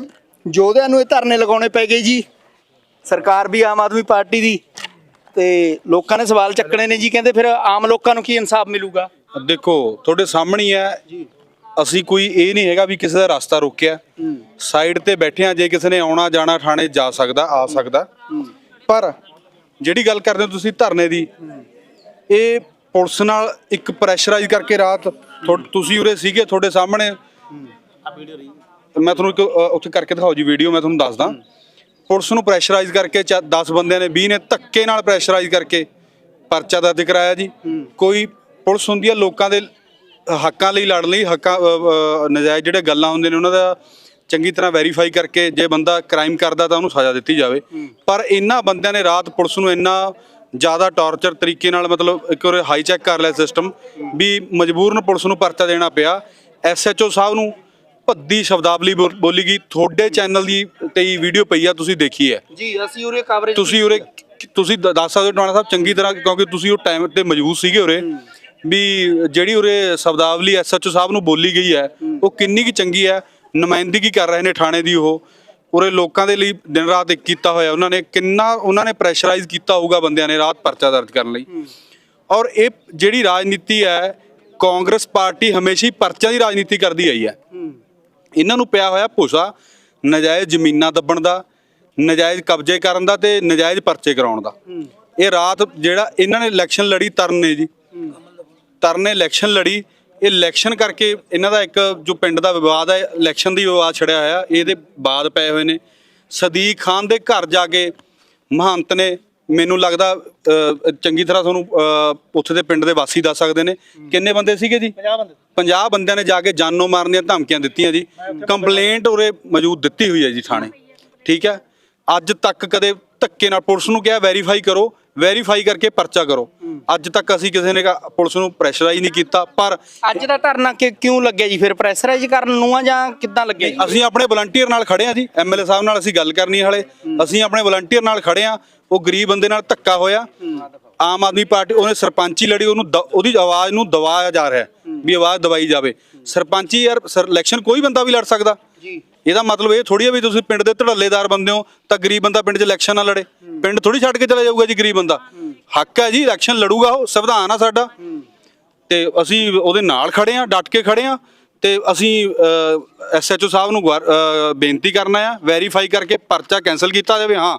ਯੋਧਿਆਂ ਨੂੰ ਇਹ ਧਰਨੇ ਲਗਾਉਣੇ ਪੈ ਗਏ ਜੀ। ਸਰਕਾਰ ਵੀ ਆਮ ਆਦਮੀ ਪਾਰਟੀ ਦੀ ਤੇ ਲੋਕਾਂ ਨੇ ਸਵਾਲ ਚੱਕਣੇ ਨੇ ਜੀ ਕਹਿੰਦੇ ਫਿਰ ਆਮ ਲੋਕਾਂ ਨੂੰ ਕੀ ਇਨਸਾਫ ਮਿਲੂਗਾ? ਦੇਖੋ ਤੁਹਾਡੇ ਸਾਹਮਣੇ ਹੀ ਹੈ। ਅਸੀਂ ਕੋਈ ਇਹ ਨਹੀਂ ਹੈਗਾ ਵੀ ਕਿਸੇ ਦਾ ਰਸਤਾ ਰੋਕਿਆ। ਸਾਈਡ ਤੇ ਬੈਠੇ ਆ ਜੇ ਕਿਸੇ ਨੇ ਆਉਣਾ ਜਾਣਾ ਥਾਣੇ ਜਾ ਸਕਦਾ ਆ ਸਕਦਾ। ਪਰ ਜਿਹੜੀ ਗੱਲ ਕਰਦੇ ਹੋ ਤੁਸੀਂ ਧਰਨੇ ਦੀ ਇਹ ਪੁਲਿਸ ਨਾਲ ਇੱਕ ਪ੍ਰੈਸ਼ਰਾਈਜ਼ ਕਰਕੇ ਰਾਤ ਤੁਸੀਂ ਉਰੇ ਸੀਗੇ ਤੁਹਾਡੇ ਸਾਹਮਣੇ। ਮੈਂ ਤੁਹਾਨੂੰ ਇੱਕ ਉੱਥੇ ਕਰਕੇ ਦਿਖਾਓ ਜੀ ਵੀਡੀਓ ਮੈਂ ਤੁਹਾਨੂੰ ਦੱਸਦਾ। ਪੁਲਿਸ ਨੂੰ ਪ੍ਰੈਸ਼ਰਾਈਜ਼ ਕਰਕੇ 10 ਬੰਦਿਆਂ ਨੇ 20 ਨੇ ਧੱਕੇ ਨਾਲ ਪ੍ਰੈਸ਼ਰਾਈਜ਼ ਕਰਕੇ ਪਰਚਾ ਦਰਜ ਕਰਾਇਆ ਜੀ। ਕੋਈ ਪੁਲਿਸ ਹੁੰਦੀ ਹੈ ਲੋਕਾਂ ਦੇ ਹੱਕਾਂ ਲਈ ਲੜਨ ਲਈ ਹੱਕਾਂ ਨਜਾਇਜ਼ ਜਿਹੜੇ ਗੱਲਾਂ ਹੁੰਦੇ ਨੇ ਉਹਨਾਂ ਦਾ ਚੰਗੀ ਤਰ੍ਹਾਂ ਵੈਰੀਫਾਈ ਕਰਕੇ ਜੇ ਬੰਦਾ ਕ੍ਰਾਈਮ ਕਰਦਾ ਤਾਂ ਉਹਨੂੰ ਸਜ਼ਾ ਦਿੱਤੀ ਜਾਵੇ। ਪਰ ਇਹਨਾਂ ਬੰਦਿਆਂ ਨੇ ਰਾਤ ਪੁਲਿਸ ਨੂੰ ਇੰਨਾ ਜ਼ਿਆਦਾ ਟਾਰਚਰ ਤਰੀਕੇ ਨਾਲ ਮਤਲਬ ਇੱਕ ਵਾਰ ਹਾਈ ਚੈੱਕ ਕਰ ਲਿਆ ਸਿਸਟਮ ਵੀ ਮਜਬੂਰਨ ਪੁਲਿਸ ਨੂੰ ਪਰਚਾ ਦੇਣਾ ਪਿਆ। ਐਸਐਚਓ ਸਾਹਿਬ ਨੂੰ ਭੱਦੀ ਸ਼ਬਦਾਵਲੀ ਬੋਲ- ਗਈ। ਤੁਹਾਡੇ ਚੈਨਲ ਦੀ ਤੇ ਵੀਡੀਓ ਪਈ ਆ ਤੁਸੀਂ ਦੇਖੀ ਹੈ। ਜੀ ਅਸੀਂ ਉਰੇ ਕਵਰੇਜ ਤੁਸੀਂ ਉਰੇ ਤੁਸੀਂ ਦੱਸ ਸਕਦੇ ਹੋ ਟਵਾਣਾ ਸਾਹਿਬ ਚੰਗੀ ਤਰ੍ਹਾਂ ਕਿਉਂਕਿ ਤੁਸੀਂ ਉਹ ਟਾਈਮ ਤੇ ਮੌਜੂਦ ਸੀਗੇ ਉਰੇ। ਵੀ ਜਿਹੜੀ ਉਰੇ ਸ਼ਬਦਾਵਲੀ ਐਸਐਚਓ ਸਾਹਿਬ ਨੂੰ ਬੋਲੀ ਗਈ ਹੈ, ਉਹ ਕਿੰਨੀ ਕੀ ਚੰਗੀ ਹੈ, ਨੁਮਾਇੰਦਗੀ ਕਰ ਰਹੇ ਨੇ ਥਾਣੇ ਦੀ ਉਹ। ਉਰੇ ਲੋਕਾਂ ਦੇ ਲਈ ਦਿਨ ਰਾਤ ਇੱਕ ਕੀਤਾ ਹੋਇਆ, ਉਹਨਾਂ ਨੇ ਕਿੰਨਾ, ਉਹਨਾਂ ਨੇ ਪ੍ਰੈਸ਼ਰਾਈਜ਼ ਕੀਤਾ ਹੋਊਗਾ ਬੰਦਿਆਂ ਨੇ ਰਾਤ ਪਰਚਾ ਦਰਜ ਕਰਨ ਲਈ। ਔਰ ਇਹ ਜਿਹੜੀ ਰਾਜਨੀਤੀ ਹੈ, ਕਾਂਗਰਸ ਪਾਰਟੀ ਹਮੇਸ਼ਾ ਹੀ ਪਰਚਾ ਦੀ ਰਾਜਨੀਤੀ ਕਰਦੀ ਆਈ ਹੈ। ਇਹਨਾਂ ਨੂੰ ਪਿਆ ਹੋਇਆ ਭੂਸਾ, ਨਜਾਇਜ਼ ਜ਼ਮੀਨਾਂ ਦੱਬਣ ਦਾ, ਨਜਾਇਜ਼ ਕਬਜ਼ੇ ਕਰਨ ਦਾ ਤੇ ਨਜਾਇਜ਼ ਪਰਚੇ ਕਰਾਉਣ ਦਾ। ਇਹ ਰਾਤ ਜਿਹੜਾ ਇਹਨਾਂ ਨੇ ਇਲੈਕਸ਼ਨ ਲੜੀ ਤਰਨ ਨੇ ਜੀ ਤਰਨ ਨੇ ਇਲੈਕਸ਼ਨ ਲੜੀ। ਇਹ ਇਲੈਕਸ਼ਨ ਕਰਕੇ ਇਹਨਾਂ ਦਾ ਇੱਕ ਜੋ ਪਿੰਡ ਦਾ ਵਿਵਾਦ ਹੈ ਇਲੈਕਸ਼ਨ ਦੀ ਵਿਵਾਦ ਛੜਿਆ ਹੋਇਆ ਇਹਦੇ ਬਾਅਦ ਪਏ ਹੋਏ ਨੇ। ਸਦੀਕ ਖਾਨ ਦੇ ਘਰ ਜਾ ਕੇ ਮਹੰਤ ਨੇ ਮੈਨੂੰ ਲੱਗਦਾ ਚੰਗੀ ਤਰ੍ਹਾਂ ਤੁਹਾਨੂੰ ਉੱਥੇ ਦੇ ਪਿੰਡ ਦੇ ਵਾਸੀ ਦੱਸ ਸਕਦੇ ਨੇ। ਕਿੰਨੇ ਬੰਦੇ ਸੀਗੇ ਜੀ? 50 ਬੰਦੇ। 50 ਬੰਦਿਆਂ ਨੇ ਜਾ ਕੇ ਜਾਨੋਂ ਮਾਰਨ ਦੀਆਂ ਧਮਕੀਆਂ ਦਿੱਤੀਆਂ ਜੀ। ਕੰਪਲੇਂਟ ਉਰੇ ਮੌਜੂਦ ਦਿੱਤੀ ਹੋਈ ਹੈ ਜੀ ਥਾਣੇ। ਠੀਕ ਹੈ? ਅੱਜ ਤੱਕ ਕਦੇ ਧੱਕੇ ਨਾਲ ਪੁਲਿਸ ਨੂੰ ਕਿਹਾ ਵੈਰੀਫਾਈ ਕਰੋ। ਵੈਰੀਫਾਈ ਕਰਕੇ ਪਰਚਾ ਕਰੋ। ਅੱਜ ਤੱਕ ਅਸੀਂ ਕਿਸੇ ਨੇ ਪੁਲਿਸ ਨੂੰ ਪ੍ਰੈਸ਼ਰਾਈਜ਼ ਨਹੀਂ ਕੀਤਾ ਪਰ ਅੱਜ ਦਾ ਧਰਨਾ ਕਿ- ਕਿਉਂ ਲੱਗਿਆ ਜੀ? ਫਿਰ ਪ੍ਰੈਸ਼ਰਾਈਜ਼ ਕਰਨ ਨੂੰ ਆ ਜਾਂ ਕਿੱਦਾਂ ਲੱਗਿਆ ਜੀ? ਅਸੀਂ ਆਪਣੇ ਵਲੰਟੀਅਰ ਨਾਲ ਖੜੇ ਆ ਜੀ। ਐਮਐਲਏ ਸਾਹਿਬ ਨਾਲ ਅਸੀਂ ਗੱਲ ਕਰਨੀ ਹੈ ਹਲੇ। ਅਸੀਂ ਆਪਣੇ ਵਲੰਟੀਅਰ ਨਾਲ ਖੜੇ ਆ। ਉਹ ਗਰੀਬ ਬੰਦੇ ਨਾਲ ਧੱਕਾ ਹੋਇਆ। ਆਮ ਆਦਮੀ ਪਾਰਟੀ ਉਹਨੇ ਸਰਪੰਚੀ ਲੜੀ ਉਹਨੂੰ ਦ- ਉਹਦੀ ਆਵਾਜ਼ ਨੂੰ ਦਬਾਇਆ ਜਾ ਰਿਹਾ ਹੈ ਵੀ ਆਵਾਜ਼ ਦਬਾਈ ਜਾਵੇ। ਸਰਪੰਚੀ ਯਾਰ ਇਲੈਕਸ਼ਨ ਕੋਈ ਬੰਦਾ ਵੀ ਲੜ ਸਕਦਾ। ਜੀ। ਇਹਦਾ ਮਤਲਬ ਇਹ ਥੋੜੀ ਆ ਵੀ ਤੁਸੀਂ ਪਿੰਡ ਦੇ ਧੜੱਲੇਦਾਰ ਬੰਦੇ ਹੋ, ਤਾਂ ਗਰੀਬ ਬੰਦਾ ਪਿੰਡ 'ਚ ਇਲੈਕਸ਼ਨ ਨਾ ਲੜੇ। ਪਿੰਡ ਥੋੜੀ ਛੱਡ ਕੇ ਚਲਾ ਜਾਊਗਾ ਜੀ ਗਰੀਬ ਬੰਦਾ। ਹੱਕ ਹੈ ਜੀ ਇਲੈਕਸ਼ਨ ਲੜੂਗਾ ਉਹ, ਸੰਵਿਧਾਨ ਆ ਸਾਡਾ। ਤੇ ਅਸੀਂ ਉਹਦੇ ਨਾਲ ਖੜੇ ਆ ਡਟ ਕੇ ਖੜੇ ਆ ਤੇ ਅਸੀਂ ਐਸਐਚਓ ਸਾਹਿਬ ਨੂੰ ਗੁਆਰ- ਬੇਨਤੀ ਕਰਨਾ ਆ ਵੈਰੀਫਾਈ ਕਰਕੇ ਪਰਚਾ ਕੈਨਸਲ ਕੀਤਾ ਜਾਵੇ। ਹਾਂ,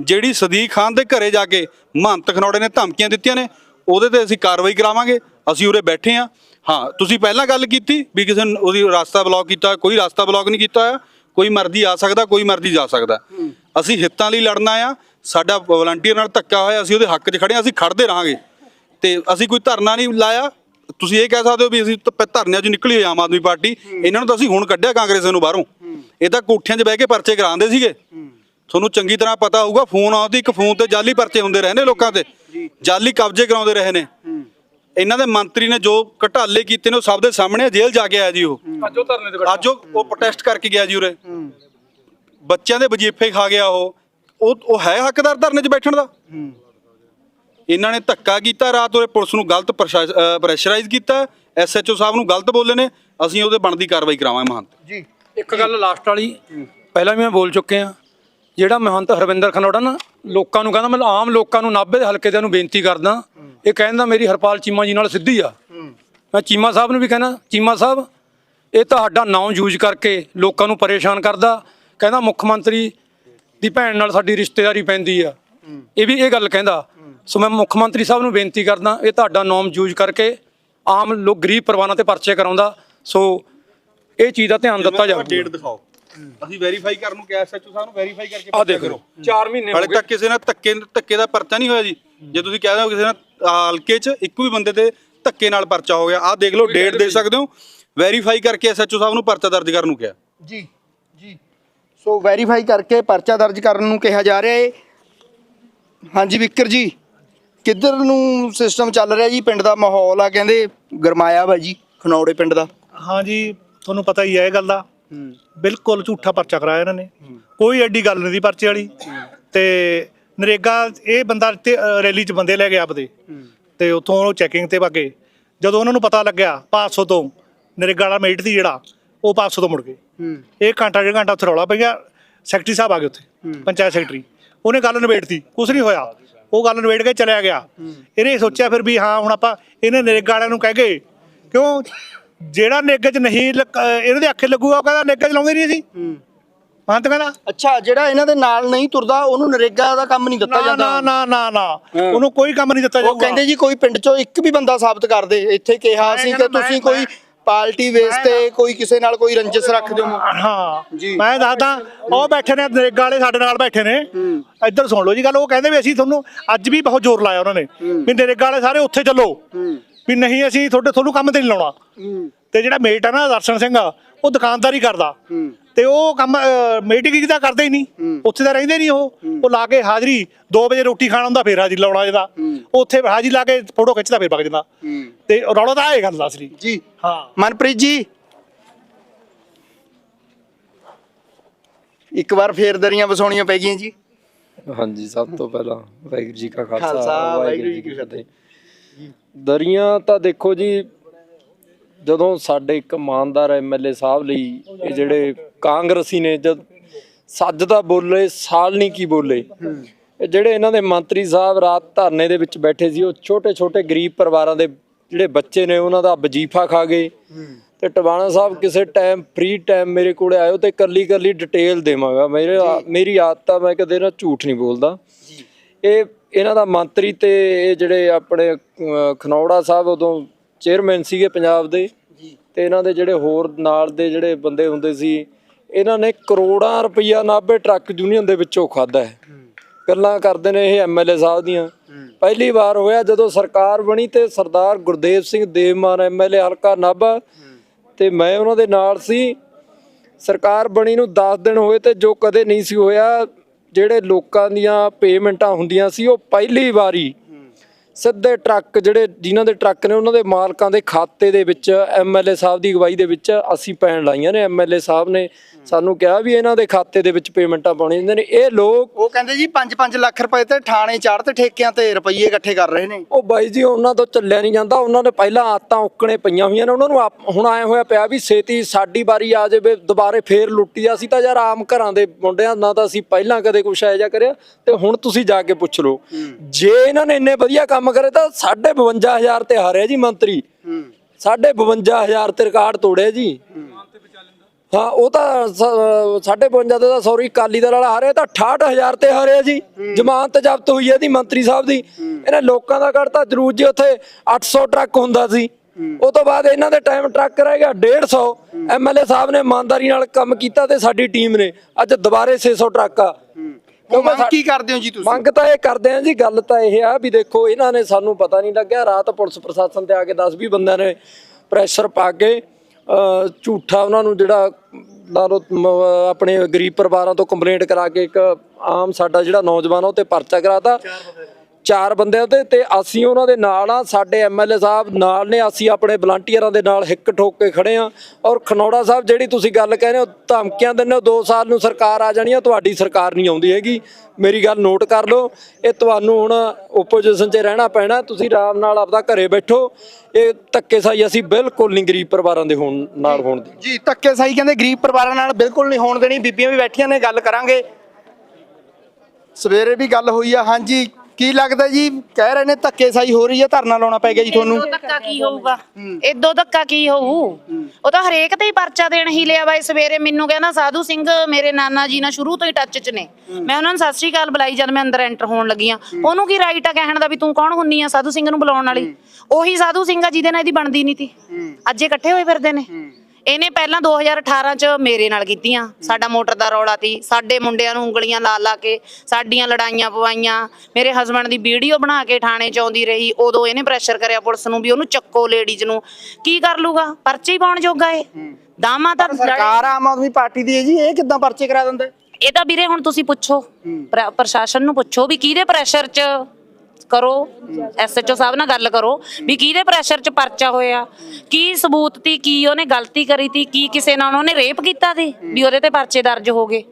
ਜਿਹੜੀ ਸਦੀਕ ਖਾਨ ਦੇ ਘਰੇ ਜਾ ਕੇ ਮਹੰਤ ਖਨੌੜੇ ਨੇ ਧਮਕੀਆਂ ਦਿੱਤੀਆਂ ਨੇ, ਉਹਦੇ ਤੇ ਅਸੀਂ ਕਾਰਵਾਈ ਕਰਾਵਾਂਗੇ। ਅਸੀਂ ਉਰੇ ਬੈਠੇ ਆ ਹਾਂ ਤੁਸੀਂ ਪਹਿਲਾਂ ਗੱਲ ਕੀਤੀ ਵੀ ਕਿਸੇ ਨੇ ਉਹਦੀ ਰਸਤਾ ਬਲੌਕ ਕੀਤਾ ਕੋਈ ਰਸਤਾ ਬਲੌਕ ਨਹੀਂ ਕੀਤਾ ਹੋਇਆ। ਕੋਈ ਮਰਜ਼ੀ ਆ ਸਕਦਾ ਕੋਈ ਮਰਜ਼ੀ ਜਾ ਸਕਦਾ। ਅਸੀਂ ਹਿੱਤਾਂ ਲਈ ਲੜਨਾ ਆ ਸਾਡਾ ਵਲੰਟੀਅਰ ਨਾਲ ਧੱਕਾ ਹੋਇਆ ਅਸੀਂ ਉਹਦੇ ਹੱਕ 'ਚ ਖੜੇ ਆ ਅਸੀਂ ਖੜਦੇ ਰਹਾਂਗੇ। ਤੇ ਅਸੀਂ ਕੋਈ ਧਰਨਾ ਨਹੀਂ ਲਾਇਆ। ਤੁਸੀਂ ਇਹ ਕਹਿ ਸਕਦੇ ਹੋ ਵੀ ਅਸੀਂ ਧਰਨਿਆਂ 'ਚ ਨਿਕਲੀ ਹੋਈ ਆਮ ਆਦਮੀ ਪਾਰਟੀ। ਇਹਨਾਂ ਨੂੰ ਤਾਂ ਅਸੀਂ ਹੁਣ ਕੱਢਿਆ ਕਾਂਗਰਸ ਨੂੰ ਬਾਹਰੋਂ। ਇਹ ਤਾਂ ਕੋਠਿਆਂ 'ਚ ਬਹਿ ਕੇ ਪਰਚੇ ਕਰਾਉਂਦੇ ਸੀਗੇ। ਤੁਹਾਨੂੰ ਚੰਗੀ ਤਰ੍ਹਾਂ ਪਤਾ ਹੋਊਗਾ ਫੋਨ ਆਉਂਦੀ ਇੱਕ ਫੋਨ ਤੇ ਜਾਲੀ ਪਰਚੇ ਹੁੰਦੇ ਰਹੇ ਨੇ ਲੋਕਾਂ ਤੇ। ਜਾਲੀ ਕਬਜ਼ੇ ਕਰਾਉਂਦੇ ਰਹੇ ਨੇ। ਇਹਨਾਂ ਦੇ ਮੰਤਰੀ ਨੇ ਜੋ ਘਟਾਲੇ ਕੀਤੇ ਨੇ ਉਹ ਸਭ ਦੇ ਸਾਹਮਣੇ ਆ, ਜੇਲ੍ਹ ਜਾ ਕੇ ਆਇਆ ਜੀ ਉਹ। ਅੱਜ ਉਹ ਧਰਨੇ ਤੇ ਅੱਜ ਉਹ ਉਹ ਪ੍ਰੋਟੈਸਟ ਕਰਕੇ ਗਿਆ ਜੀ ਉਰੇ। ਬੱਚਿਆਂ ਦੇ ਵਜੀਫੇ ਖਾ ਗਿਆ ਉਹ। ਉਹ ਉਹ ਹੈ ਹੱਕਦਾਰ ਧਰਨੇ 'ਚ ਬੈਠਣ ਦਾ? ਇਹਨਾਂ ਨੇ ਧੱਕਾ ਕੀਤਾ ਰਾਤ ਉਰੇ ਪੁਲਿਸ ਨੂੰ ਗਲਤ ਪ੍ਰੈਸ਼ਰਾਈਜ਼ ਕੀਤਾ। ਐਸਐਚਓ ਸਾਹਿਬ ਨੂੰ ਗਲਤ ਬੋਲੇ ਨੇ। ਅਸੀਂ ਉਹਦੇ ਬਣਦੀ ਕਾਰਵਾਈ ਕਰਾਵਾਂਗੇ ਮਹੰਤ। ਜੀ। ਇੱਕ ਗੱਲ ਲਾਸਟ ਵਾਲੀ। ਪਹਿਲਾਂ ਵੀ ਮੈਂ ਬੋਲ ਚੁੱਕਿਆ ਜਿਹੜਾ ਮਹੰਤ ਹਰਵਿੰਦਰ ਖਨੌੜਾ ਨਾ ਲੋਕਾਂ ਨੂੰ ਕਹਿੰਦਾ ਮੈਂ ਆਮ ਲੋਕਾਂ ਨੂੰ ਨਾਭੇ ਦੇ ਹਲਕੇ ਦੇ ਨੂੰ ਬੇਨਤੀ ਕਰਦਾ। ਇਹ ਕਹਿੰਦਾ ਮੇਰੀ ਹਰਪਾਲ ਚੀਮਾ ਜੀ ਨਾਲ ਸਿੱਧੀ ਆ। ਮੈਂ ਚੀਮਾ ਸਾਹਿਬ ਨੂੰ ਵੀ ਕਹਿੰਦਾ ਚੀਮਾ ਸਾਹਿਬ ਇਹ ਤੁਹਾਡਾ ਨਾਮ ਯੂਜ਼ ਕਰਕੇ ਲੋਕਾਂ ਨੂੰ ਪਰੇਸ਼ਾਨ ਕਰਦਾ। ਕਹਿੰਦਾ ਮੁੱਖ ਮੰਤਰੀ ਦੀ ਭੈਣ ਨਾਲ ਸਾਡੀ ਰਿਸ਼ਤੇਦਾਰੀ ਪੈਂਦੀ ਆ। ਇਹ ਵੀ ਇਹ ਗੱਲ ਕਹਿੰਦਾ। ਸੋ ਮੈਂ ਮੁੱਖ ਮੰਤਰੀ ਸਾਹਿਬ ਨੂੰ ਬੇਨਤੀ ਕਰਦਾ ਇਹ ਤੁਹਾਡਾ ਨਾਮ ਯੂਜ਼ ਕਰਕੇ ਆਮ ਲੋਕ ਗਰੀਬ ਪਰਿਵਾਰਾਂ ਤੇ ਪਰਚੇ ਕਰਾਉਂਦਾ। ਸੋ ਇਹ ਚੀਜ਼ ਦਾ ਧਿਆਨ ਦਿੱਤਾ ਜਾਵੇ ਡੇਟ ਦਿਖਾਓ। ਅਸੀਂ ਵੈਰੀਫਾਈ ਕਰਨ ਨੂੰ ਕਿਹਾ ਐਸਐਚਓ ਸਾਹਿਬ ਨੂੰ ਵੈਰੀਫਾਈ ਕਰਕੇ ਦੇਖ। ਲਓ 4 ਮਹੀਨੇ ਹੋ ਹਲੇ ਗਏ। ਤੱਕ ਕਿਸੇ ਨਾਲ ਧੱਕੇ ਧੱਕੇ ਦਾ ਪਰਚਾ ਨਹੀਂ ਹੋਇਆ ਜੀ। ਜੇ ਤੁਸੀਂ ਕਹਿ ਰਹੇ ਹੋ ਕਿਸੇ ਨਾਲ ਹਲਕੇ 'ਚ ਇੱਕ ਵੀ ਬੰਦੇ ਤੇ ਧੱਕੇ ਨਾਲ ਪਰਚਾ ਹੋ ਗਿਆ। ਆਹ ਦੇਖ ਲਓ ਡੇਟ ਦੇ ਸਕਦੇ ਹੋ। ਵੈਰੀਫਾਈ ਕਰਕੇ ਐਸਐਚਓ ਸਾਹਿਬ ਨੂੰ ਪਰਚਾ ਦਰਜ ਕਰਨ ਨੂੰ ਕਿਹਾ। ਜੀ ਜੀ। ਸੋ ਵੈਰੀਫਾਈ ਕਰਕੇ ਪਰਚਾ ਦਰਜ ਕਰਨ ਨੂੰ ਕਿਹਾ ਜਾ ਰਿਹਾ ਏ। ਹਾਂਜੀ ਵਿਕਰ ਜੀ ਕਿੱਧਰ ਨੂੰ ਸਿਸਟਮ ਚੱਲ ਰਿਹਾ ਜੀ? ਪਿੰਡ ਦਾ ਮਾਹੌਲ ਆ ਕਹਿੰਦੇ ਗਰਮਾਇਆ ਵਾ ਜੀ ਖਨੌੜੇ ਪਿੰਡ ਦਾ। ਹਾਂ ਜੀ ਤੁਹਾਨੂੰ ਪਤਾ ਹੀ ਹੈ ਇਹ ਗੱਲ ਦਾ। ਬਿਲਕੁਲ ਝੂਠਾ ਪਰਚਾ ਕਰਾਇਆ ਇਹਨਾਂ ਨੇ। ਕੋਈ ਐਡੀ ਗੱਲ ਨਹੀਂ ਦੀ ਪਰਚੇ ਵਾਲੀ। ਤੇ ਨਰੇਗਾ ਇਹ ਬੰਦਾ ਤੇ ਅ, ਰੈਲੀ 'ਚ ਬੰਦੇ ਲੈ ਗਿਆ ਆਪਦੇ। ਤੇ ਉੱਥੋਂ ਉਹ ਚੈਕਿੰਗ ਤੇ ਵਾਗੇ ਜਦੋਂ ਉਹਨਾਂ ਨੂੰ ਪਤਾ ਲੱਗਿਆ 500 ਤੋਂ ਨਰੇਗਾ ਵਾਲਾ ਮੇਟ ਸੀ ਜਿਹੜਾ ਉਹ 500 ਤੋਂ ਮੁੜ ਗਏ। ਇਹ ਘੰਟਾ ਡੇਢ ਘੰਟਾ ਉੱਥੇ ਰੌਲਾ ਪੈ ਗਿਆ ਸੈਕਟਰੀ ਸਾਹਿਬ ਆ ਗਏ ਉੱਥੇ ਪੰਚਾਇਤ ਸੈਕਟਰੀ ਉਹਨੇ ਗੱਲ ਨਿਬੇੜਤੀ ਕੁਝ ਨਹੀਂ ਹੋਇਆ। ਉਹ ਗੱਲ ਨਿਬੇੜ ਕੇ ਚਲਿਆ ਗਿਆ। ਇਹਨੇ ਸੋਚਿਆ ਫਿਰ ਵੀ ਹਾਂ ਹੁਣ ਆਪਾਂ ਇਹਨੇ ਨਰੇਗਾ ਵਾਲਿਆਂ ਨੂੰ ਕਹਿ ਗਏ ਕਿਉਂ? ਜਿਹੜਾ ਨੇਗੇ 'ਚ ਨਹੀਂ ਲੱਗ- ਅਹ ਇਹਨਾਂ ਦੇ ਅੱਖੇ ਲੱਗੂਗਾ ਉਹ ਕਹਿੰਦਾ ਨੇਗੇ 'ਚ ਲਾਉਂਦੇ ਨਹੀਂ ਅਸੀਂ। ਹਾਂ। ਤਾਂ ਕਹਿੰਦਾ? ਅੱਛਾ ਜਿਹੜਾ ਇਹਨਾਂ ਦੇ ਨਾਲ ਨਹੀਂ ਤੁਰਦਾ ਉਹਨੂੰ ਨਰੇਗਾ ਦਾ ਕੰਮ ਨਹੀਂ ਦਿੱਤਾ ਨਾ ਜਾਂਦਾ। ਨਾ ਨਾ ਨਾ ਨਾ। ਉਹਨੂੰ ਕੋਈ ਕੰਮ ਨਹੀਂ ਦਿੱਤਾ ਉਹ ਜਾਊਗਾ। ਕਹਿੰਦੇ ਜੀ ਕੋਈ ਪਿੰਡ ਚੋਂ ਇੱਕ ਵੀ ਬੰਦਾ ਸਾਬਤ ਕਰ ਦੇ। ਇੱਥੇ ਕਿਹਾ ਸੀ ਕਿ ਕਹਿੰਦਾ ਤੁਸੀਂ ਮੈਂ- ਕੋਈ ਪਾਰਟੀ ਬੇਸ ਤੇ ਕੋਈ ਕਿਸੇ ਨਾਲ ਕੋਈ ਰੰਜਿਸ਼ ਰੱਖਦੇ ਹੋ ਹਾਂ। ਜੀ। ਮੈਂ ਦੱਸਦਾ ਉਹ ਬੈਠੇ ਨੇ ਨਰੇਗਾ ਵਾਲੇ ਸਾਡੇ ਨਾਲ ਬੈਠੇ ਨੇ। ਇੱਧਰ ਸੁਣ ਲਓ ਜੀ ਗੱਲ ਉਹ ਕਹਿੰਦੇ ਵੀ ਅਸੀਂ ਤੁਹਾਨੂੰ ਅੱਜ ਵੀ ਬਹੁਤ ਜ਼ੋਰ ਲਾਇਆ ਉਹਨਾਂ ਨੇ। ਵੀ ਨਰੇਗਾ ਵਾਲੇ ਸਾਰੇ ਉੱਥੇ ਚੱਲੋ। ਵੀ ਨਹੀਂ ਅਸੀਂ ਤੁਹਾਡੇ ਤੁਹਾਨੂੰ ਕੰਮ ਤੇ ਨਹੀਂ ਲਾਉਣਾ। ਤੇ ਜਿਹੜਾ ਮੇਟ ਆ ਨਾ ਦਰਸ਼ਨ ਸਿੰਘ ਆ ਉਹ ਦੁਕਾਨਦਾਰੀ ਕਰਦਾ। ਤੇ ਉਹ ਕੰਮ ਮੀਟਿੰਗ ਦਾ ਕਰਦੇ ਹੀ ਨਹੀਂ। ਉੱਥੇ ਤਾਂ ਰਹਿੰਦੇ ਨਹੀਂ ਉਹ। ਉਹ ਲਾ ਕੇ ਹਾਜ਼ਰੀ 2 ਵਜੇ ਰੋਟੀ ਖਾਣ ਆਉਂਦਾ ਫਿਰ ਹਾਜ਼ਰੀ ਲਾਉਣਾ ਜਿਹਦਾ ਉੱਥੇ ਹਾਜ਼ਰੀ ਲਾ ਕੇ ਫੋਟੋ ਖਿੱਚਦਾ ਫਿਰ ਵਗ ਜਾਂਦਾ। ਤੇ ਰੌਲਾ ਤਾਂ ਇਹ ਗੱਲ ਦੱਸ ਰਹੀ ਜੀ। ਹਾਂ। ਮਨਪ੍ਰੀਤ ਜੀ। ਇੱਕ ਵਾਰ ਫੇਰ ਦਰੀਆਂ ਵਸਾਉਣੀਆਂ ਪੈ ਗਈਆਂ ਜੀ। ਹਾਂਜੀ ਸਭ ਤੋਂ ਪਹਿਲਾਂ ਵਾਹਿਗੁਰੂ ਜੀ ਕਾ ਖਾਲਸਾ, ਖਾਲਸਾ ਵਾਹਿਗੁਰੂ ਜੀ ਕੀ ਫਤਿਹ। ਦਰੀਆਂ ਤਾਂ ਦੇਖੋ ਜੀ ਜਦੋਂ ਸਾਡੇ ਇੱਕ ਇਮਾਨਦਾਰ ਐਮਐਲਏ ਸਾਹਿਬ ਲਈ ਇਹ ਜਿਹੜੇ ਕਾਂਗਰਸੀ ਨੇ ਜਦ ਸੱਜ ਦਾ ਬੋਲੇ ਸਾਲ ਨਹੀਂ ਕੀ ਬੋਲੇ। ਇਹ ਜਿਹੜੇ ਇਹਨਾਂ ਦੇ ਮੰਤਰੀ ਸਾਹਿਬ ਰਾਤ ਧਰਨੇ ਦੇ ਵਿੱਚ ਬੈਠੇ ਸੀ ਉਹ ਛੋਟੇ ਛੋਟੇ ਗਰੀਬ ਪਰਿਵਾਰਾਂ ਦੇ ਜਿਹੜੇ ਬੱਚੇ ਨੇ ਉਹਨਾਂ ਦਾ ਵਜੀਫਾ ਖਾ ਗਏ। ਤੇ ਟਵਾਣਾ ਸਾਹਿਬ ਕਿਸੇ ਟਾਈਮ ਫ੍ਰੀ ਟਾਈਮ ਮੇਰੇ ਕੋਲੇ ਆਇਓ ਤੇ ਕੱਲੀ ਕੱਲੀ ਡਿਟੇਲ ਦੇਵਾਂਗਾ। ਮੇਰੇ ਮੇਰੀ ਆਦਤ ਆ ਮੈਂ ਕਦੇ ਨਾ ਝੂਠ ਨਹੀਂ ਬੋਲਦਾ। ਇਹ ਇਹਨਾਂ ਦਾ ਮੰਤਰੀ ਤੇ ਇਹ ਜਿਹੜੇ ਆਪਣੇ ਖਨੌੜਾ ਸਾਹਿਬ ਉਦੋਂ ਚੇਅਰਮੈਨ ਸੀਗੇ ਪੰਜਾਬ ਦੇ। ਤੇ ਇਹਨਾਂ ਦੇ ਜਿਹੜੇ ਹੋਰ ਨਾਲ ਦੇ ਜਿਹੜੇ ਬੰਦੇ ਹੁੰਦੇ ਸੀ ਇਹਨਾਂ ਨੇ ਕਰੋੜਾਂ ਰੁਪਈਆ ਨਾਭੇ ਟਰੱਕ ਯੂਨੀਅਨ ਦੇ ਵਿੱਚੋਂ ਖਾਦਾ ਹੈ। ਗੱਲਾਂ ਕਰਦੇ ਨੇ ਇਹ ਐਮਐਲਏ ਸਾਹਿਬ ਦੀਆਂ। ਪਹਿਲੀ ਵਾਰ ਹੋਇਆ ਜਦੋਂ ਸਰਕਾਰ ਬਣੀ ਤੇ ਸਰਦਾਰ ਗੁਰਦੇਵ ਸਿੰਘ ਦੇਵਮਾਨ ਐਮਐਲਏ ਹਲਕਾ ਨਾਭਾ ਤੇ ਮੈਂ ਉਹਨਾਂ ਦੇ ਨਾਲ ਸੀ। ਸਰਕਾਰ ਬਣੀ ਨੂੰ 10 ਦਿਨ ਹੋਏ ਤੇ ਜੋ ਕਦੇ ਨਹੀਂ ਸੀ ਹੋਇਆ ਜਿਹੜੇ ਲੋਕਾਂ ਦੀਆਂ ਪੇਮੈਂਟਾਂ ਹੁੰਦੀਆਂ ਸੀ ਉਹ ਪਹਿਲੀ ਵਾਰੀ ਸਿੱਧੇ ਟਰੱਕ ਜਿਹੜੇ ਜਿਨ੍ਹਾਂ ਦੇ ਟਰੱਕ ਨੇ ਉਹਨਾਂ ਦੇ ਮਾਲਕਾਂ ਦੇ ਖਾਤੇ ਦੇ ਵਿੱਚ ਐਮਐਲਏ ਸਾਹਿਬ ਦੀ ਅਗਵਾਈ ਦੇ ਵਿੱਚ ਅਸੀਂ ਪੈਣ ਲਾਈਆਂ ਨੇ। ਐਮਐਲਏ ਸਾਹਿਬ ਨੇ ਸਾਨੂੰ ਕਿਹਾ ਵੀ ਇਹਨਾਂ ਦੇ ਖਾਤੇ ਦੇ ਵਿੱਚ ਪੇਮੈਂਟਾਂ ਪਾਉਣੀਆਂ ਨੇ। ਇਹ ਲੋਕ ਉਹ ਕਹਿੰਦੇ ਜੀ 5-5 ਲੱਖ ਰੁਪਏ ਤੇ ਥਾਣੇ ਚਾੜ ਤੇ ਠੇਕਿਆਂ ਤੇ ਰੁਪਈਏ ਇਕੱਠੇ ਕਰ ਰਹੇ ਨੇ। ਉਹ ਬਾਈ ਜੀ ਉਹਨਾਂ ਤੋਂ ਚੱਲਿਆ ਨਹੀਂ ਜਾਂਦਾ। ਉਹਨਾਂ ਨੇ ਪਹਿਲਾਂ ਆਤਾਂ ਉੱਕਣੇ ਪਈਆਂ ਹੋਈਆਂ ਨੇ। ਉਹਨਾਂ ਨੂੰ ਹੁਣ ਆਏ ਹੋਇਆ ਪਿਆ ਵੀ ਛੇਤੀ ਸਾਡੀ ਵਾਰੀ ਆ ਜਾਵੇ ਦੁਬਾਰੇ ਫੇਰ ਲੁੱਟੀ। ਅਸੀਂ ਤਾਂ ਯਾਰ ਆਮ ਘਰਾਂ ਦੇ ਮੁੰਡਿਆਂ ਨਾ ਤਾਂ ਅਸੀਂ ਪਹਿਲਾਂ ਕਦੇ ਕੁਛ ਇਹੋ ਜਿਹਾ ਕਰਿਆ। ਤੇ ਹੁਣ ਤੁਸੀਂ ਜਾ ਕੇ ਪੁੱਛ ਲਓ। ਜੇ ਇਹਨਾਂ ਨੇ ਇੰਨੇ ਵਧੀਆ ਕੰਮ ਕਰੇ ਤਾਂ 52500 ਤੇ ਹਾਰਿਆ ਜੀ ਮੰਤਰੀ। 52500 ਤੇ ਰਿਕਾਰਡ ਤੋੜਿਆ ਜੀ। ਹਾਂ। ਉਹ ਤਾਂ ਸ- ਸਾਢੇ 52 ਤੇ ਤਾਂ ਸੌਰੀ ਕਾਲੀ ਦਲ ਵਾਲਾ ਹਾਰਿਆ ਤਾਂ 68000 ਤੇ ਹਾਰਿਆ ਜੀ। ਜ਼ਮਾਨਤ ਜ਼ਬਤ ਹੋਈ ਹੈ ਦੀ ਮੰਤਰੀ ਸਾਹਿਬ ਦੀ। ਇਹਨੇ ਲੋਕਾਂ ਦਾ ਕੱਢਤਾ ਜਰੂਰ ਜੀ ਉੱਥੇ 800 ਟਰੱਕ ਹੁੰਦਾ ਸੀ। ਉਹ ਤੋਂ ਬਾਅਦ ਇਹਨਾਂ ਦੇ ਟਾਈਮ ਟਰੱਕ ਰਹਿ ਗਿਆ 150 ਐਮਐਲਏ ਸਾਹਿਬ ਨੇ ਇਮਾਨਦਾਰੀ ਨਾਲ ਕੰਮ ਕੀਤਾ ਤੇ ਸਾਡੀ ਟੀਮ ਨੇ। ਅੱਜ ਦੁਬਾਰੇ 600 ਟਰੱਕ ਆ। ਉਹ ਮੰਗ ਕੀ ਕਰਦੇ ਹੋ ਜੀ ਤੁਸੀਂ? ਮੰਗ ਤਾਂ ਇਹ ਕਰਦੇ ਆ ਜੀ ਗੱਲ ਤਾਂ ਇਹ ਆ ਵੀ ਦੇਖੋ ਇਹਨਾਂ ਨੇ ਸਾਨੂੰ ਪਤਾ ਨਹੀਂ ਲੱਗਿਆ ਰਾਤ ਪੁਲਿਸ ਪ੍ਰਸ਼ਾਸਨ ਤੇ ਆ ਕੇ 10 20 ਬੰਦਿਆਂ ਨੇ ਪ੍ਰੈਸ਼ਰ ਪਾ ਕੇ ਝੂਠਾ ਉਹਨਾਂ ਨੂੰ ਜਿਹੜਾ ਲਾ ਲਓ ਆਪਣੇ ਗਰੀਬ ਪਰਿਵਾਰਾਂ ਤੋਂ ਕੰਪਲੇਂਟ ਕਰਾ ਕੇ ਇੱਕ ਆਮ ਸਾਡਾ ਜਿਹੜਾ ਨੌਜਵਾਨ ਉਹ ਤੇ ਪਰਚਾ ਕਰਾਤਾ। ਚਾਰ ਬੰਦਿਆਂ ਤੇ ਤੇ ਅਸੀਂ ਉਹਨਾਂ ਦੇ ਨਾਲ ਆ। ਸਾਡੇ ਐਮਐਲਏ ਸਾਹਿਬ ਨਾਲ ਨੇ। ਅਸੀਂ ਆਪਣੇ ਵਲੰਟੀਅਰਾਂ ਦੇ ਨਾਲ ਹਿੱਕ ਠੋਕ ਕੇ ਖੜੇ ਆ। ਔਰ ਖਨੌੜਾ ਸਾਹਿਬ ਜਿਹੜੀ ਤੁਸੀਂ ਗੱਲ ਕਹਿੰਦੇ ਹੋ ਧਮਕੀਆਂ ਦਿੰਦੇ ਹੋ 2 ਸਾਲ ਨੂੰ ਸਰਕਾਰ ਆ ਜਾਣੀ ਆ ਤੁਹਾਡੀ ਸਰਕਾਰ ਨਹੀਂ ਆਉਂਦੀ ਹੈਗੀ। ਮੇਰੀ ਗੱਲ ਨੋਟ ਕਰ ਲਓ। ਇਹ ਤੁਹਾਨੂੰ ਹੁਣ ਓਪੋਜੀਸ਼ਨ 'ਚ ਰਹਿਣਾ ਪੈਣਾ। ਤੁਸੀਂ ਆਰਾਮ ਨਾਲ ਆਪਦਾ ਘਰੇ ਬੈਠੋ। ਇਹ ਧੱਕੇਸ਼ਾਹੀ ਅਸੀਂ ਬਿਲਕੁਲ ਨਹੀਂ ਗਰੀਬ ਪਰਿਵਾਰਾਂ ਦੇ ਹੋਣ ਨਾਲ ਹੋਣ ਦੀ। ਜੀ ਧੱਕੇ ਸਾਈ ਕਹਿੰਦੇ ਗਰੀਬ ਪਰਿਵਾਰਾਂ ਨਾਲ ਬਿਲਕੁਲ ਨਹੀਂ ਹੋਣ ਦੇਣੀ। ਬੀਬੀਆਂ ਵੀ ਬੈਠੀਆਂ ਨੇ ਗੱਲ ਕਰਾਂਗੇ। ਸਵੇਰੇ ਵੀ ਗੱਲ ਹੋਈ ਆ। ਹਾਂਜੀ ਕੀ ਲੱਗਦਾ ਜੀ? ਕਹਿ ਰਹੇ ਨੇ ਧੱਕੇ ਸਾਈ ਹੋ ਰਹੀ ਆ ਧਰਨਾ ਲਾਉਣਾ ਪੈ ਗਿਆ ਜੀ ਤੁਹਾਨੂੰ। ਇਦੋਂ ਧੱਕਾ ਕੀ ਹੋਊਗਾ? ਇਦੋਂ ਧੱਕਾ ਕੀ ਹੋਊ? ਉਹ ਤਾਂ ਹਰੇਕ ਤੇ ਹੀ ਪਰਚਾ ਦੇਣ ਹੀ ਲਿਆ ਬਾਈ ਸਵੇਰੇ ਮੈਨੂੰ ਕਹਿੰਦਾ ਸਾਧੂ ਸਿੰਘ ਮੇਰੇ ਨਾਨਾ ਜੀ ਨਾਲ ਸ਼ੁਰੂ ਤੋਂ ਹੀ ਟੱਚ 'ਚ ਨੇ। ਮੈਂ ਉਹਨਾਂ ਨੂੰ ਸਤਿ ਸ਼੍ਰੀ ਅਕਾਲ ਬੁਲਾਈ ਜਦ ਮੈਂ ਅੰਦਰ ਐਂਟਰ ਹੋਣ ਲੱਗੀ ਆ। ਉਹਨੂੰ ਕੀ ਰਾਈਟ ਆ ਕਹਿਣ ਦਾ ਵੀ ਤੂੰ ਕੌਣ ਹੁੰਨੀ ਆ ਸਾਧੂ ਸਿੰਘ ਨੂੰ ਬੁਲਾਉਣ ਵਾਲੀ? ਉਹੀ ਸਾਧੂ ਸਿੰਘ ਆ ਜਿਹਦੇ ਨਾਲ ਇਹਦੀ ਬਣਦੀ ਨਹੀਂ ਤੀ ਅੱਜ ਇਕੱਠੇ ਹੋਏ ਫਿਰਦੇ ਨੇ। ਇਹਨੇ ਪਹਿਲਾਂ 2018 ਚ ਮੇਰੇ ਨਾਲ ਕੀਤੀਆਂ। ਸਾਡਾ ਮੋਟਰ ਦਾ ਰੌਲਾ ਤੀ ਸਾਡੇ ਮੁੰਡਿਆਂ ਨੂੰ ਉਂਗਲੀਆਂ ਲਾ ਲਾ ਕੇ ਸਾਡੀਆਂ ਲੜਾਈਆਂ ਪਵਾਈਆਂ। ਮੇਰੇ ਹਸਬੰਡ ਦੀ ਵੀਡੀਓ ਬਣਾ ਕੇ ਥਾਣੇ ਚ ਆਉਂਦੀ ਰਹੀ। ਉਦੋਂ ਇਹਨੇ ਪ੍ਰੈਸ਼ਰ ਕਰਿਆ ਪੁਲਿਸ ਨੂੰ ਵੀ ਉਹਨੂੰ ਚੱਕੋ ਲੇਡੀਜ਼ ਨੂੰ। ਕੀ ਕਰ ਲੂਗਾ? ਪਰਚੇ ਹੀ ਪਾਉਣ ਜੋਗਾ ਏ ਦਾਮਾ ਤਾਂ ਸਰਕਾਰ ਆਮ ਆਦਮੀ ਪਾਰਟੀ ਦੀ ਹੈ ਜੀ। ਇਹ ਕਿੱਦਾਂ ਪਰਚੇ ਕਰਾ ਦਿੰਦੇ ਇਹ ਤਾਂ ਵੀਰੇ ਹੁਣ ਤੁਸੀਂ ਪੁੱਛੋ। ਪ੍ਰ- ਪ੍ਰਸ਼ਾਸਨ ਨੂੰ ਪੁੱਛੋ ਵੀ ਕਿਹਦੇ ਪ੍ਰੈਸ਼ਰ 'ਚ? ਕਰੋ ਐਸਐਚਓ ਸਾਹਿਬ ਨਾਲ ਗੱਲ ਕਰੋ ਵੀ ਕਿਹਦੇ ਪ੍ਰੈਸ਼ਰ 'ਚ ਪਰਚਾ ਹੋਇਆ ਕੀ ਸਬੂਤ ਤੀ ਕੀ ਉਹਨੇ ਗਲਤੀ ਕਰੀ ਤੀ ਕੀ ਕਿਸੇ ਨਾਲ ਉਹਨੇ ਰੇਪ ਕੀਤਾ ਸੀ ਵੀ ਉਹਦੇ ਤੇ ਪਰਚੇ ਦਰਜ ਹੋ ਗਏ।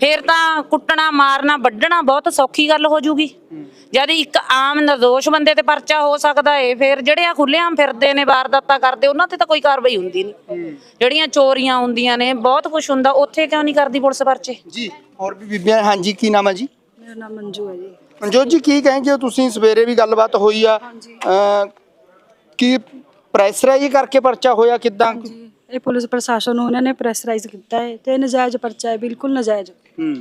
ਫੇਰ ਤਾਂ ਕੁੱਟਣਾ ਮਾਰਨਾ ਵੱਢਣਾ ਬਹੁਤ ਸੌਖੀ ਗੱਲ ਹੋ ਜੂਗੀ। ਜਦ ਇੱਕ ਆਮ ਨਿਰਦੋਸ਼ ਬੰਦੇ ਤੇ ਪਰਚਾ ਹੋ ਸਕਦਾ ਏ ਫਿਰ ਜਿਹੜੇ ਆ ਖੁੱਲੇਆਮ ਫਿਰਦੇ ਨੇ ਵਾਰਦਾਤਾਂ ਕਰਦੇ ਉਹਨਾਂ ਤੇ ਤਾਂ ਕੋਈ ਕਾਰਵਾਈ ਹੁੰਦੀ ਨਹੀਂ ਜਿਹੜੀਆਂ ਚੋਰੀਆਂ ਹੁੰਦੀਆਂ ਨੇ ਬਹੁਤ ਕੁਝ ਹੁੰਦਾ ਉੱਥੇ ਕਿਉਂ ਨਹੀਂ ਕਰਦੀ ਪੁਲਿਸ ਪਰਚੇ? ਜੀ ਹੋਰ ਵੀ ਬੀਬੀਆਂ ਹਾਂਜੀ ਕੀ ਨਾਮ ਹੈ ਜੀ? ਮੇਰਾ ਨਾਮ ਮੰਜੂ ਹੈ ਜੀ। ਮਨਜੋਤ ਜੀ ਕੀ ਕहेंगे ਹੋ ਤੁਸੀਂ? ਸਵੇਰੇ ਵੀ ਗੱਲਬਾਤ ਹੋਈ ਆ। ਅਹ, ਕੀ ਪ੍ਰੈਸ਼ਰਾਈਜ਼ ਕਰਕੇ ਪਰਚਾ ਹੋਇਆ ਕਿਦਾਂ? ਇਹ ਪੁਲਿਸ ਪ੍ਰਸ਼ਾਸਨ ਨੂੰ ਉਹਨਾਂ ਨੇ ਪ੍ਰੈਸ਼ਰਾਈਜ਼ ਕੀਤਾ ਹੈ ਤੇ ਇਹ ਨਜਾਇਜ਼ ਪਰਚਾ ਹੈ ਬਿਲਕੁਲ ਨਜਾਇਜ਼। ਹੂੰ।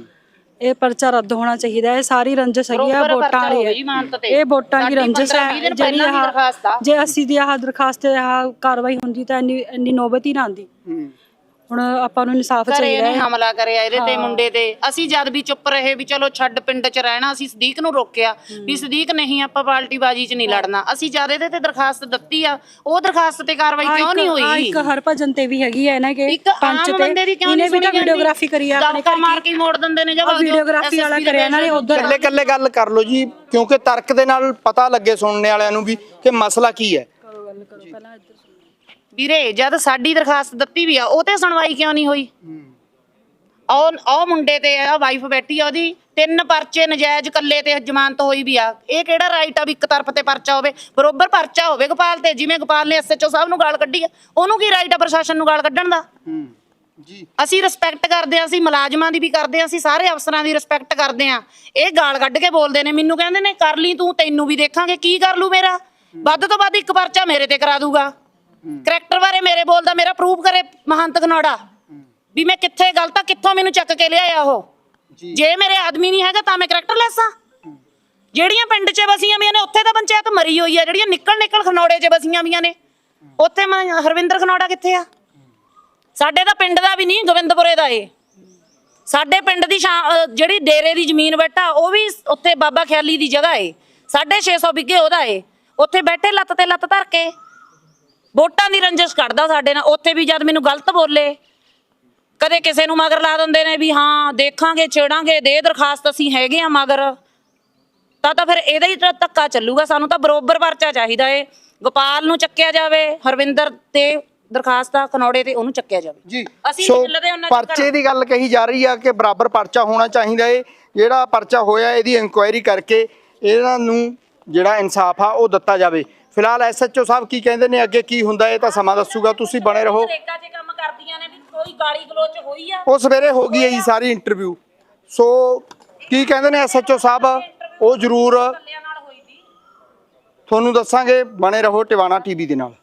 ਇਹ ਪਰਚਾ ਰੱਦ ਹੋਣਾ ਚਾਹੀਦਾ ਹੈ। ਸਾਰੀ ਰੰਜਿਸ਼ ਹੈਗੀ ਆ ਵੋਟਾਂ ਵਾਲੀ ਹੈ। ਇਹ ਵੋਟਾਂ ਦੀ ਰੰਜਿਸ਼ 15 ਹੈ ਜਿਹੜੀ ਆਹ-। ਜੇ ਅਸੀਂ ਦੀ ਆਹ ਦਰਖਾਸਤ ਤੇ ਆਹ ਕਾਰਵਾਈ ਹੁੰਦੀ ਤਾਂ ਇੰਨੀ ਇੰਨੀ ਨੌਬਤ ਹੀ ਨਾ ਆਉਂਦੀ। ਹੁਣ ਆਪਾਂ ਨੂੰ ਇਨਸਾਫ ਘਰੇ ਚਾਹੀਦਾ ਇਹਨੇ ਹੈ। ਹਮਲਾ ਕਰਿਆ ਇਹਦੇ ਤੇ ਮੁੰਡੇ ਤੇ। ਅਸੀਂ ਜਦ ਵੀ ਚੁੱਪ ਰਹੇ ਵੀ ਚਲੋ ਛੱਡ ਪਿੰਡ 'ਚ ਰਹਿਣਾ ਅਸੀਂ ਸਦੀਕ ਨੂੰ ਰੋਕਿਆ ਵੀ ਸਦੀਕ ਨਹੀਂ ਆਪਾਂ ਪਾਰਟੀ ਬਾਜੀ 'ਚ ਨਹੀਂ ਲੜਨਾ। ਅਸੀਂ ਜਦ ਇਹਦੇ ਤੇ ਦਰਖਾਸਤ ਦਿੱਤੀ ਆ ਉਹ ਦਰਖਾਸਤ ਤੇ ਕਾਰਵਾਈ ਆਹ ਕਿਉਂ ਇੱਕ- ਨਹੀਂ ਆਹ ਹੋਈ ਇੱਕ ਹਰਭਜਨ ਤੇ ਵੀ ਹੈਗੀ ਹੈ ਨਾ ਕਿ ਇੱਕ ਆਮ ਬੰਦੇ ਦੀ ਕਿਉਂ ਇਹਨੇ ਨਹੀਂ ਵੀ ਤਾਂ ਸੁਣੀ ਵੀਡੀਓਗ੍ਰਾਫੀ ਕਰੀ ਆ ਆਪਣੇ ਦਬਕਾ ਮਾਰ ਕੇ ਹੀ ਮੋੜ ਦਿੰਦੇ ਨੇ ਜਦ ਆਹ ਵੀਡੀਓਗ੍ਰਾਫੀ ਵਾਲਾ ਕਰਿਆ ਨਾਲੇ ਉਧਰ ਇਕੱਲੇ ਇਕੱਲੇ ਗੱਲ ਕਰ ਲਓ ਜੀ ਕਿਉਂਕਿ ਤਰਕ ਦੇ ਨਾਲ ਪਤਾ ਲੱਗੇ ਸੁਣਨੇ ਵਾਲਿਆਂ ਨੂੰ ਵੀ ਕਿ ਮਸਲਾ ਕੀ ਹੈ। ਵੀਰੇ ਜਦ ਸਾਡੀ ਦਰਖਾਸਤ ਦਿੱਤੀ ਵੀ ਆ ਉਹ ਤੇ ਸੁਣਵਾਈ ਕਿਉਂ ਨਹੀਂ ਹੋਈ? ਉਹ ਉਹ ਮੁੰਡੇ ਤੇ ਆ ਵਾਈਫ ਬੈਠੀ ਆ ਉਹਦੀ ਤਿੰਨ ਪਰਚੇ ਨਜਾਇਜ਼ ਕੱਲੇ ਤੇ ਜ਼ਮਾਨਤ ਹੋਈ ਵੀ ਆ। ਇਹ ਕਿਹੜਾ ਰਾਈਟ ਆ ਵੀ ਇੱਕ ਤਰਫ ਤੇ ਪਰਚਾ ਹੋਵੇ? ਬਰੋਬਰ ਪਰਚਾ ਹੋਵੇ ਗੋਪਾਲ ਤੇ ਜਿਵੇਂ ਗੋਪਾਲ ਨੇ ਐਸਐਚਓ ਸਾਹਿਬ ਨੂੰ ਗਾਲ ਕੱਢੀ ਆ। ਉਹਨੂੰ ਕੀ ਰਾਈਟ ਆ ਪ੍ਰਸ਼ਾਸਨ ਨੂੰ ਗਾਲ ਕੱਢਣ ਦਾ? ਜੀ। ਅਸੀਂ ਰਿਸਪੈਕਟ ਕਰਦੇ ਆ ਅਸੀਂ ਮੁਲਾਜ਼ਮਾਂ ਦੀ ਵੀ ਕਰਦੇ ਆ ਅਸੀਂ ਸਾਰੇ ਅਫਸਰਾਂ ਦੀ ਰਿਸਪੈਕਟ ਕਰਦੇ ਆ। ਇਹ ਗਾਲ ਕੱਢ ਕੇ ਬੋਲਦੇ ਨੇ ਮੈਨੂੰ ਕਹਿੰਦੇ ਨੇ ਕਰ ਲਈ ਤੂੰ ਤੈਨੂੰ ਵੀ ਦੇਖਾਂਗੇ ਕੀ ਕਰ ਲੂ ਮੇਰਾ? ਵੱਧ ਤੋਂ ਵੱਧ ਇੱਕ ਪਰਚਾ ਮੇਰੇ ਤੇ ਕਰਾ ਦੂਗਾ ਕਰੈਕਟਰ ਬਾਰੇ ਮੇਰੇ ਬੋਲਦਾ ਮੇਰਾ ਪ੍ਰੂਫ ਕਰੇ ਮਹੰਤ ਘਨੌੜਾ ਵੀ ਮੈਂ ਕਿੱਥੇ ਗਲਤ ਆ ਕਿੱਥੋਂ ਮੈਨੂੰ ਚੱਕ ਕੇ ਲਿਆਇਆ ਉਹ? ਜੇ। ਮੇਰੇ ਆਦਮੀ ਨਹੀਂ ਹੈਗਾ ਤਾਂ ਮੈਂ ਕਰੈਕਟਰਲੈਸ ਆ। ਜਿਹੜੀਆਂ ਪਿੰਡ 'ਚ ਵਸੀਆਂ ਵੀਆਂ ਨੇ ਉੱਥੇ ਤਾਂ ਪੰਚਾਇਤ ਮਰੀ ਹੋਈ ਆ ਜਿਹੜੀਆਂ ਨਿਕਲ ਨਿਕਲ ਖਨੌੜੇ 'ਚ ਵਸੀਆਂ ਵੀਆਂ ਨੇ ਉੱਥੇ ਮੈਂ ਹਰਵਿੰਦਰ ਖਨੌੜਾ ਕਿੱਥੇ ਆ? ਸਾਡੇ ਤਾਂ ਪਿੰਡ ਦਾ ਵੀ ਨਹੀਂ ਗੋਬਿੰਦਪੁਰੇ ਦਾ ਏ। ਸਾਡੇ ਪਿੰਡ ਦੀ ਜਿਹੜੀ ਡੇਰੇ ਦੀ ਜ਼ਮੀਨ ਬੈਠਾ ਉਹ ਵੀ ਉੱਥੇ ਬਾਬਾ ਖਿਆਲੀ ਦੀ ਜਗ੍ਹਾ ਏ। 650 ਬਿੱਗੇ ਉਹਦਾ ਏ। ਉੱਥੇ ਬੈਠੇ ਲੱਤ ਤੇ ਲੱਤ ਧਰ ਕੇ। ਵੋਟਾਂ ਦੀ ਰੰਜਿਸ਼ ਕੱਢਦਾ ਸਾਡੇ ਨਾਲ ਉੱਥੇ ਵੀ ਜਦ ਮੈਨੂੰ ਗਲਤ ਬੋਲੇ ਕਦੇ ਕਿਸੇ ਨੂੰ ਮਗਰ ਲਾ ਦਿੰਦੇ ਨੇ ਵੀ ਹਾਂ ਦੇਖਾਂਗੇ ਛੇੜਾਂਗੇ ਦੇ ਦਰਖਾਸਤ ਅਸੀਂ ਹੈਗੇ ਆ ਮਗਰ ਤਾਂ ਤਾਂ ਫਿਰ ਇਹਦਾ ਹੀ ਧੱਕਾ ਚੱਲੂਗਾ ਸਾਨੂੰ ਤਾਂ ਬਰੋਬਰ ਪਰਚਾ ਚਾਹੀਦਾ ਏ। ਗੋਪਾਲ ਨੂੰ ਚੱਕਿਆ ਜਾਵੇ ਹਰਵਿੰਦਰ ਤੇ ਦਰਖਾਸਤ ਆ ਖਨੌੜੇ ਤੇ ਉਹਨੂੰ ਚੱਕਿਆ ਜਾਵੇ। ਜੀ ਅਸੀਂ ਸੋ ਹਿੱਲਦੇ ਉਹਨਾਂ ਪਰਚੇ ਦੀ ਗੱਲ ਕਹੀ ਜਾ ਰਹੀ ਆ ਕਿ ਬਰਾਬਰ ਪਰਚਾ ਹੋਣਾ ਚਾਹੀਦਾ ਏ। ਜਿਹੜਾ ਪਰਚਾ ਹੋਇਆ ਇਹਦੀ ਇਨਕੁਆਇਰੀ ਕਰਕੇ ਇਹਨਾਂ ਨੂੰ ਜਿਹੜਾ ਇਨਸਾਫ ਆ ਉਹ ਦਿੱਤਾ ਜਾਵੇ। ਫਿਲਹਾਲ ਐਸਐਚਓ ਸਾਹਿਬ ਕੀ ਕਹਿੰਦੇ ਨੇ ਅੱਗੇ ਕੀ ਹੁੰਦਾ ਇਹ ਤਾਂ ਸਮਾਂ ਦੱਸੂਗਾ। ਤੁਸੀਂ ਬਣੇ ਰਹੋ। ਨਰੇਗਾ 'ਚ ਕੰਮ ਕਰਦੀਆਂ ਨੇ ਵੀ ਕੋਈ ਗਾਲੀ ਗਲੋਚ ਹੋਈ ਆ। ਉਹ ਸਵੇਰੇ ਹੋ ਗਈ ਹੈ ਜੀ ਸਾਰੀ ਇੰਟਰਵਿਊ ਸੋ ਕੀ ਕਹਿੰਦੇ ਨੇ ਐਸਐਚਓ ਸਾਹਿਬ? ਉਹ ਜ਼ਰੂਰ ਤੁਹਾਨੂੰ ਦੱਸਾਂਗੇ ਬਣੇ ਰਹੋ ਟਿਵਾਣਾ ਟੀਵੀ ਦੇ ਨਾਲ।